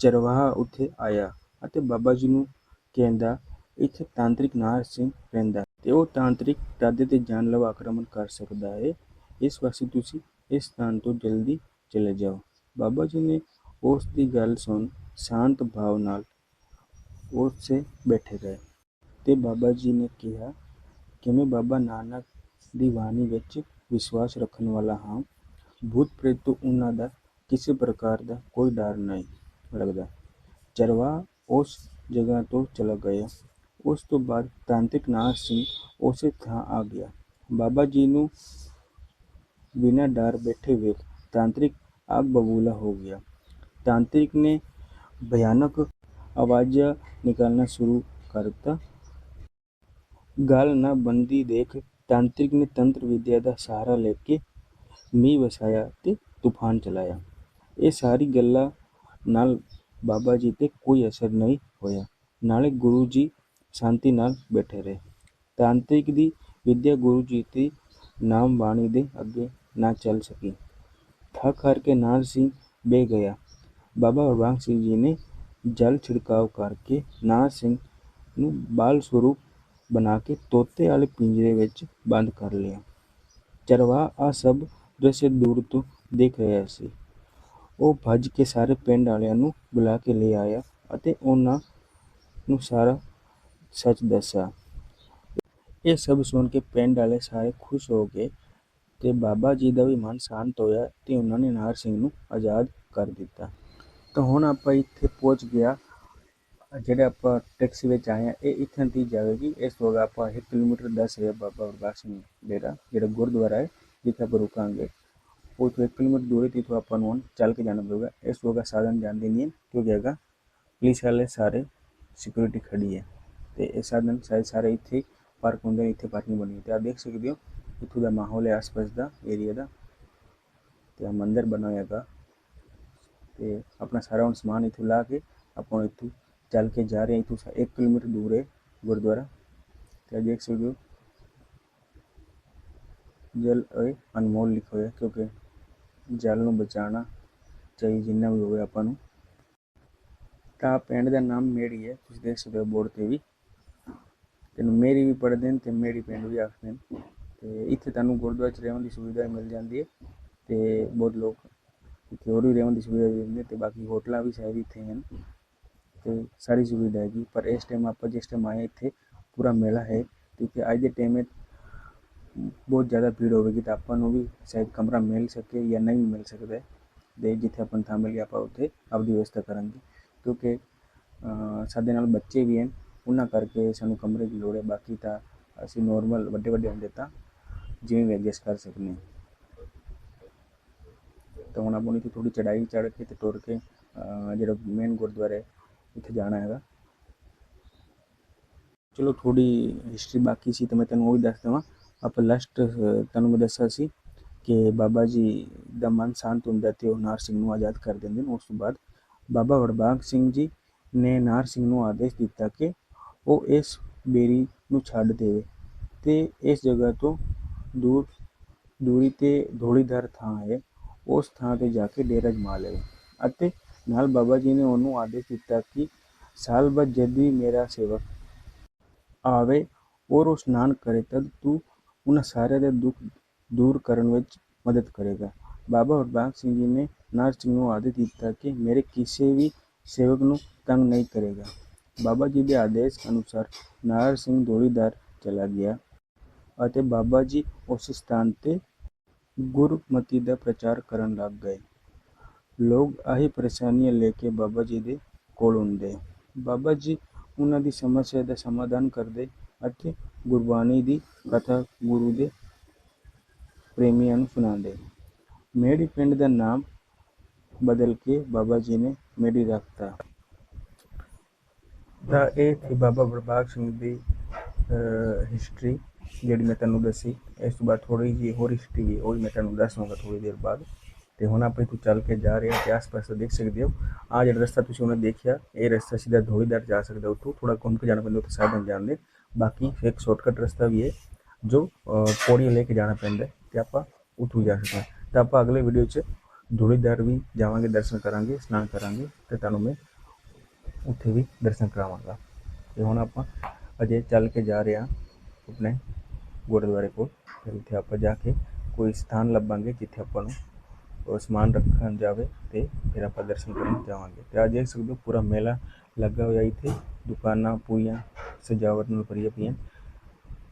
ਚਰਵਾਹਾ ਉੱਥੇ ਆਇਆ ਅਤੇ ਬਾਬਾ ਜੀ ਨੂੰ ਕਹਿੰਦਾ, ਇੱਥੇ ਤਾਂਤਰਿਕ ਨਾਰ ਸਿੰਘ ਰਹਿੰਦਾ ਹੈ ਤੇ ਉਹ ਤਾਂਤਰਿਕ ਦਾਦੇ ਤੇ ਜਾਨਲੇਵਾ ਆਕਰਮਣ ਕਰ ਸਕਦਾ ਹੈ ਇਸ ਵਾਸਤੇ ਤੁਸੀਂ ਇਸ ਸਥਾਨ ਤੋਂ ਜਲਦੀ ਚਲੇ ਜਾਓ। ਬਾਬਾ ਜੀ ਨੇ ਉਸ ਦੀ ਗੱਲ ਸੁਣ ਸ਼ਾਂਤ ਭਾਵ ਨਾਲ ਉਸੇ ਬੈਠੇ ਰਹੇ ਤੇ ਬਾਬਾ ਜੀ ਨੇ ਕਿਹਾ ਕਿ ਮੈਂ ਬਾਬਾ ਨਾਨਕ ਦੀ ਬਾਣੀ ਵਿੱਚ ਵਿਸ਼ਵਾਸ ਰੱਖਣ ਵਾਲਾ ਹਾਂ ਭੂਤ ਪ੍ਰੇਤ ਤੋਂ ਉਹਨਾਂ ਦਾ ਕਿਸੇ ਪ੍ਰਕਾਰ ਦਾ ਕੋਈ ਡਰ ਨਹੀਂ ਲੱਗਦਾ। ਚਰਵਾ ਉਸ ਜਗ੍ਹਾ ਤੋਂ ਚਲਾ ਗਿਆ। ਉਸ ਤੋਂ ਬਾਅਦ ਤਾਂਤਰਿਕ ਨਾਥ ਸਿੰਘ ਉਸੇ ਥਾਂ ਆ ਗਿਆ। ਬਾਬਾ ਜੀ ਨੂੰ ਬਿਨਾਂ ਡਰ ਬੈਠੇ ਵੇਖ ਤਾਂਤਰਿਕ ਅੱਗ ਬਬੂਲਾ ਹੋ ਗਿਆ। ਤਾਂਤਰਿਕ ਨੇ ਭਿਆਨਕ ਆਵਾਜ਼ਾਂ ਨਿਕਾਲਣਾ ਸ਼ੁਰੂ ਕਰ ਦਿੱਤਾ। ਗੱਲ ਨਾ ਬਣਦੀ ਦੇਖ ਤਾਂਤਰਿਕ ਨੇ ਤੰਤਰ ਵਿਦਿਆ ਦਾ ਸਹਾਰਾ ਲੈ ਕੇ ਮੀਂਹ ਵਸਾਇਆ ਤੇ ਤੂਫਾਨ ਚਲਾਇਆ। ਇਹ ਸਾਰੀ ਗੱਲਾਂ ਨਾਲ ਬਾਬਾ ਜੀ ਤੇ ਕੋਈ ਅਸਰ ਨਹੀਂ ਹੋਇਆ ਨਾਲੇ ਗੁਰੂ ਜੀ ਸ਼ਾਂਤੀ ਨਾਲ ਬੈਠੇ ਰਹੇ। ਤਾਂਤਰਿਕ ਦੀ ਵਿਦਿਆ ਗੁਰੂ ਜੀ ਦੀ ਨਾਮ ਬਾਣੀ ਦੇ ਅੱਗੇ ਨਾ ਚੱਲ ਸਕੀ। ਥੱਕ ਹਾਰ ਕੇ ਨਾਰ ਸਿੰਘ ਬਹਿ ਗਿਆ। ਬਾਬਾ ਹਰਭੰਗ ਸਿੰਘ ਜੀ ਨੇ ਜਲ ਛਿੜਕਾਅ ਕਰਕੇ ਨਾਰ ਸਿੰਘ ਨੂੰ ਬਾਲ ਸਰੂਪ ਬਣਾ ਕੇ ਤੋਤੇ ਵਾਲੇ ਪਿੰਜਰੇ ਵਿੱਚ ਬੰਦ ਕਰ ਲਿਆ। ਚਰਵਾਹਾ ਆਹ ਸਭ ਦ੍ਰਿਸ਼ ਦੂਰ ਤੋਂ ਦੇਖ ਰਿਹਾ ਸੀ। ਉਹ ਭੱਜ ਕੇ ਸਾਰੇ ਪਿੰਡ ਵਾਲਿਆਂ ਨੂੰ ਬੁਲਾ ਕੇ ਲੈ ਆਇਆ ਅਤੇ ਉਹਨਾਂ ਨੂੰ ਸਾਰਾ ਸੱਚ ਦੱਸਿਆ। ਇਹ ਸਭ ਸੁਣ ਕੇ ਪਿੰਡ ਵਾਲੇ ਸਾਰੇ ਖੁਸ਼ ਹੋ ਗਏ ਤੇ ਬਾਬਾ ਜੀ ਦਾ ਵੀ ਮਨ ਸ਼ਾਂਤ ਹੋਇਆ ਤੇ ਉਹਨਾਂ ਨੇ ਨਾਰ ਸਿੰਘ ਨੂੰ ਆਜ਼ਾਦ ਕਰ ਦਿੱਤਾ। ਤਾਂ ਹੁਣ ਆਪਾਂ ਇੱਥੇ ਪਹੁੰਚ ਗਿਆ ਜਿਹੜੇ ਆਪਾਂ ਟੈਕਸੀ ਵਿੱਚ ਆਏ ਆ, ਇਹ ਇੱਥੇ ਦੀ ਜਾਵੇਗੀ ਇਸ ਤੋਂ ਅਗਾਂਹ ਆਪਾਂ 1 ਕਿਲੋਮੀਟਰ ਦੱਸ ਰਿਹਾ ਬਾਬਾ ਹਰਭੰਗ ਸਿੰਘ ਡੇਰਾ, ਜਿਹੜਾ ਗੁਰਦੁਆਰਾ ਹੈ, ਜਿੱਥੇ ਆਪਾਂ ਰੁਕਾਂਗੇ। ਉਹ ਤੋਂ 1 ਕਿਲੋਮੀਟਰ ਦੂਰ ਹੈ ਇੱਥੋਂ ਆਪਾਂ ਨੂੰ ਹੁਣ ਚੱਲ ਕੇ ਜਾਣਾ ਪਊਗਾ। ਇਸ ਤੋਂ ਅਗਾਂਹ ਸਾਧਨ ਜਾਂਦੇ ਨਹੀਂ ਹੈ, ਕਿਉਂਕਿ ਹੈਗਾ ਪੁਲਿਸ ਵਾਲੇ ਸਾਰੇ ਸਿਕਿਉਰਿਟੀ ਖੜੀ ਹੈ। ਤੇ ਇਹ ਸਾਧਨ ਸਾਰੇ ਸਾਰੇ ਇੱਥੇ ਪਾਰਕ ਹੁੰਦੇ ਨੇ ਇੱਥੇ ਪਾਰਕਿੰਗ ਬਣੀ ਹੈ। ਤੇ ਆ ਦੇਖ ਸਕਦੇ ਹੋ, ਇੱਥੋਂ ਦਾ ਮਾਹੌਲ ਹੈ, ਆਸ-ਪਾਸ ਦਾ ਏਰੀਆ ਦਾ। ਤੇ ਆ ਮੰਦਿਰ ਬਣਾ ਹੋਇਆ ਹੈਗਾ। ਤੇ ਆਪਣਾ ਸਾਰਾ ਹੁਣ ਸਮਾਨ ਇੱਥੋਂ ਲਾ ਕੇ ਆਪਾਂ ਇੱਥੋਂ ਚੱਲ ਕੇ ਜਾ ਰਹੇ ਹਾਂ ਇੱਥੋਂ 1 ਕਿਲੋਮੀਟਰ ਦੂਰ ਹੈ ਗੁਰਦੁਆਰਾ ਤੇ ਦੇਖ ਸਕਦੇ ਹੋ ਜਲ ਇਹ ਅਨਮੋਲ ਲਿਖੋ ਹੋਇਆ ਕਿਉਂਕਿ ਜਲ ਨੂੰ ਬਚਾਉਣਾ ਚਾਹੀਏ ਜਿੰਨਾ ਵੀ ਹੋਵੇ ਆਪਾਂ ਨੂੰ ਤਾਂ ਪਿੰਡ ਦਾ ਨਾਮ ਮੇੜੀ ਹੈ ਤੁਸੀਂ ਦੇਖ ਸਕਦੇ ਹੋ ਬੋਰਡ ਤੇ ਵੀ ਤੈਨੂੰ ਮੇਰੀ ਵੀ ਪੜ੍ਹਦੇ ਨੇ ਤੇ ਮੇੜੀ ਪਿੰਡ ਵੀ ਆਖਦੇ ਨੇ ਤੇ ਇੱਥੇ ਤੁਹਾਨੂੰ ਗੁਰਦੁਆਰੇ 'ਚ ਰਹਿਣ ਦੀ ਸੁਵਿਧਾ ਮਿਲ ਜਾਂਦੀ ਹੈ ਤੇ ਬਹੁਤ ਲੋਕ ਇੱਥੇ ਹੋਰ ਵੀ ਰਹਿਣ ਦੀ ਸੁਵਿਧਾ ਦਿੰਦੇ ਤੇ ਬਾਕੀ ਹੋਟਲਾਂ ਵੀ ਸ਼ਾਇਦ ਇੱਥੇ ਹਨ ਤੇ ਸਾਰੀ ਸੁਵਿਧਾ ਹੈਗੀ ਪਰ ਇਸ ਟਾਈਮ ਆਪਾਂ ਜਿਸ ਟਾਈਮ ਆਏ ਇੱਥੇ ਪੂਰਾ ਮੇਲਾ ਹੈ ਕਿਉਂਕਿ ਅੱਜ ਦੇ ਟਾਈਮ ਵਿੱਚ ਬਹੁਤ ਜ਼ਿਆਦਾ ਭੀੜ ਹੋਵੇਗੀ ਤਾਂ ਆਪਾਂ ਨੂੰ ਵੀ ਸ਼ਾਇਦ ਕਮਰਾ ਮਿਲ ਸਕੇ ਜਾਂ ਨਹੀਂ ਮਿਲ ਸਕਦਾ ਹੈ ਦੇ ਜਿੱਥੇ ਆਪਾਂ ਨੂੰ ਥਾਂ ਮਿਲ ਗਿਆ ਆਪਾਂ ਉੱਥੇ ਆਪਦੀ ਵਿਵਸਥਾ ਕਰਾਂਗੇ ਕਿਉਂਕਿ ਸਾਡੇ ਨਾਲ ਬੱਚੇ ਵੀ ਹਨ ਉਹਨਾਂ ਕਰਕੇ ਸਾਨੂੰ ਕਮਰੇ ਦੀ ਲੋੜ ਹੈ ਬਾਕੀ ਤਾਂ ਅਸੀਂ ਨੋਰਮਲ ਵੱਡੇ ਵੱਡੇ ਹੁੰਦੇ ਤਾਂ ਜਿਵੇਂ ਵੀ ਐਡਜਸਟ ਕਰ ਸਕਦੇ ਤਾਂ ਹੁਣ ਆਪਾਂ ਨੂੰ ਇੱਥੇ ਥੋੜੀ ਚੜਾਈ ਚੜ੍ਹ ਕੇ ਤੇ ਤੁਰ ਕੇ ਜਿਹੜਾ ਮੇਨ ਗੁਰਦੁਆਰਾ ਹੈ ਉੱਥੇ ਜਾਣਾ ਹੈਗਾ ਚਲੋ ਥੋੜੀ ਹਿਸਟਰੀ ਬਾਕੀ ਸੀ ਤਾਂ ਮੈਂ ਤੈਨੂੰ ਉਹ ਵੀ ਦੱਸ ਦੇਵਾਂ ਆਪਾਂ ਲਾਸਟ ਤੁਹਾਨੂੰ ਮੈਂ ਦੱਸਿਆ ਸੀ ਕਿ ਬਾਬਾ ਜੀ ਦਾ ਮਨ ਸ਼ਾਂਤ ਹੁੰਦਾ ਤੇ ਉਹ ਨਾਰ ਸਿੰਘ ਨੂੰ ਆਜ਼ਾਦ ਕਰ ਦਿੰਦੇ ਨੇ ਉਸ ਤੋਂ ਬਾਅਦ ਬਾਬਾ ਵਡਭਾਗ ਸਿੰਘ ਜੀ ਨੇ ਨਾਰ ਸਿੰਘ ਨੂੰ ਆਦੇਸ਼ ਦਿੱਤਾ ਕਿ ਉਹ ਇਸ ਬੇਰੀ ਨੂੰ ਛੱਡ ਦੇਵੇ ਤੇ ਇਸ ਜਗ੍ਹਾ ਤੋਂ ਦੂਰ ਦੂਰੀ ਤੇ ਧੋਲੀਧਰ ਥਾਂ ਹੈ ਉਸ ਥਾਂ ਤੇ ਜਾ ਕੇ ਡੇਰਾ ਜਮਾ ਲਵੇ ਅਤੇ ਨਾਲ ਬਾਬਾ ਜੀ ਨੇ ਉਹਨੂੰ ਆਦੇਸ਼ ਦਿੱਤਾ ਕਿ ਸਾਲ ਬਾਅਦ ਜਦ ਵੀ ਮੇਰਾ ਸੇਵਕ ਆਵੇ ਔਰ ਉਹ ਇਸ਼ਨਾਨ ਕਰੇ, ਤਦ ਤੂੰ ਉਹਨਾਂ ਸਾਰਿਆਂ ਦੇ ਦੁੱਖ ਦੂਰ ਕਰਨ ਵਿੱਚ ਮਦਦ ਕਰੇਗਾ। ਬਾਬਾ ਹਰਭੰਗ ਸਿੰਘ ਜੀ ਨੇ ਨਾਰ ਸਿੰਘ ਨੂੰ ਆਦੇਸ਼ ਦਿੱਤਾ ਕਿ ਮੇਰੇ ਕਿਸੇ ਵੀ ਸੇਵਕ ਨੂੰ ਤੰਗ ਨਹੀਂ ਕਰੇਗਾ। ਬਾਬਾ ਜੀ ਦੇ ਆਦੇਸ਼ ਅਨੁਸਾਰ ਨਾਰ ਸਿੰਘ ਧੋਲੀਧਰ ਚਲਾ ਗਿਆ ਅਤੇ ਬਾਬਾ ਜੀ ਉਸ ਸਥਾਨ ਤੇ ਗੁਰਮਤਿ ਦਾ ਪ੍ਰਚਾਰ ਕਰਨ ਲੱਗ ਗਏ ਲੋਕ ਆਹੀ ਪਰੇਸ਼ਾਨੀਆਂ ਲੈ ਕੇ ਬਾਬਾ ਜੀ ਦੇ ਕੋਲ ਹੁੰਦੇ ਬਾਬਾ ਜੀ ਉਹਨਾਂ ਦੀ ਸਮੱਸਿਆ ਦਾ ਸਮਾਧਾਨ ਕਰਦੇ ਅਤੇ ਗੁਰਬਾਣੀ ਦੀ ਕਥਾ ਗੁਰੂ ਦੇ ਪ੍ਰੇਮੀਆਂ ਨੂੰ ਸੁਣਾਉਂਦੇ ਮੇੜੀ ਪਿੰਡ ਦਾ ਨਾਮ ਬਦਲ ਕੇ ਬਾਬਾ ਜੀ ਨੇ ਮੇੜੀ ਰੱਖਤਾ ਤਾਂ ਇਹ ਸੀ ਬਾਬਾ ਬਲਬਾਗ ਸਿੰਘ ਦੀ ਹਿਸਟਰੀ ਜਿਹੜੀ ਮੈਂ ਤੁਹਾਨੂੰ ਦੱਸੀ ਇਸ ਤੋਂ ਬਾਅਦ ਥੋੜੀ ਜਿਹੀ ਹੋਰ ਹਿਸਟਰੀ ਵੀ ਉਹ ਵੀ ਮੈਂ ਤੁਹਾਨੂੰ ਦੱਸਾਂਗਾ ਥੋੜੀ ਦੇਰ ਬਾਅਦ। ਤੇ ਹੁਣ ਆਪਾਂ ਇੱਥੋਂ ਚੱਲ ਕੇ ਜਾ ਰਹੇ ਹਾਂ ਤੇ ਆਸ-ਪਾਸ ਦੇਖ ਸਕਦੇ ਹੋ। ਆ ਜਿਹੜਾ ਰਸਤਾ ਤੁਸੀਂ ਉਹਨੇ ਦੇਖਿਆ ਇਹ ਰਸਤਾ ਸਿੱਧਾ ਧੋਲੀਦਾਰ ਜਾ ਸਕਦਾ ਉੱਥੋਂ। ਥੋੜਾ ਘੁੰਮ ਕੇ ਜਾਣਾ ਪੈਂਦਾ ਉੱਥੇ ਸਾਧਨ ਜਾਂਦੇ ਬਾਕੀ ਇੱਕ ਸ਼ਾਰਟਕਟ ਰਸਤਾ ਵੀ ਹੈ ਜੋ ਅਹ, ਪੌੜੀਆਂ ਲੈ ਕੇ ਜਾਣਾ ਪੈਂਦਾ ਹੈ ਤੇ ਆਪਾਂ ਉੱਥੋਂ ਜਾ ਸਕਦੇ ਹਾਂ। ਤਾਂ ਆਪਾਂ ਅਗਲੇ ਵੀਡੀਓ 'ਚ ਧੂੜੀਦਾਰ ਵੀ ਜਾਵਾਂਗੇ ਦਰਸ਼ਨ ਕਰਾਂਗੇ ਇਸ਼ਨਾਨ ਕਰਾਂਗੇ ਤੇ ਤੁਹਾਨੂੰ ਮੈਂ ਉੱਥੇ ਵੀ ਦਰਸ਼ਨ ਕਰਾਵਾਂਗਾ। ਤੇ ਹੁਣ ਆਪਾਂ ਅਜੇ ਚੱਲ ਕੇ ਜਾ ਰਹੇ ਹਾਂ ਆਪਣੇ ਗੁਰਦੁਆਰੇ ਕੋਲ, ਤੇ ਉੱਥੇ ਆਪਾਂ ਜਾ ਕੇ ਕੋਈ ਸਥਾਨ ਲੱਭਾਂਗੇ ਜਿੱਥੇ ਆਪਾਂ ਨੂੰ ਸਮਾਨ ਰੱਖਣ ਜਾਵੇ ਤੇ ਫਿਰ ਆਪਾਂ ਦਰਸ਼ਨ ਕਰਨ ਜਾਵਾਂਗੇ। ਤੇ ਅੱਜ ਦੇਖ ਸਕਦੇ ਹੋ, ਪੂਰਾ ਮੇਲਾ ਲੱਗਾ ਹੋਇਆ ਇੱਥੇ, ਦੁਕਾਨਾਂ ਪੂਰੀਆਂ, ਸਜਾਵਟ ਨਾਲ ਭਰੀਆਂ ਪਈਆਂ,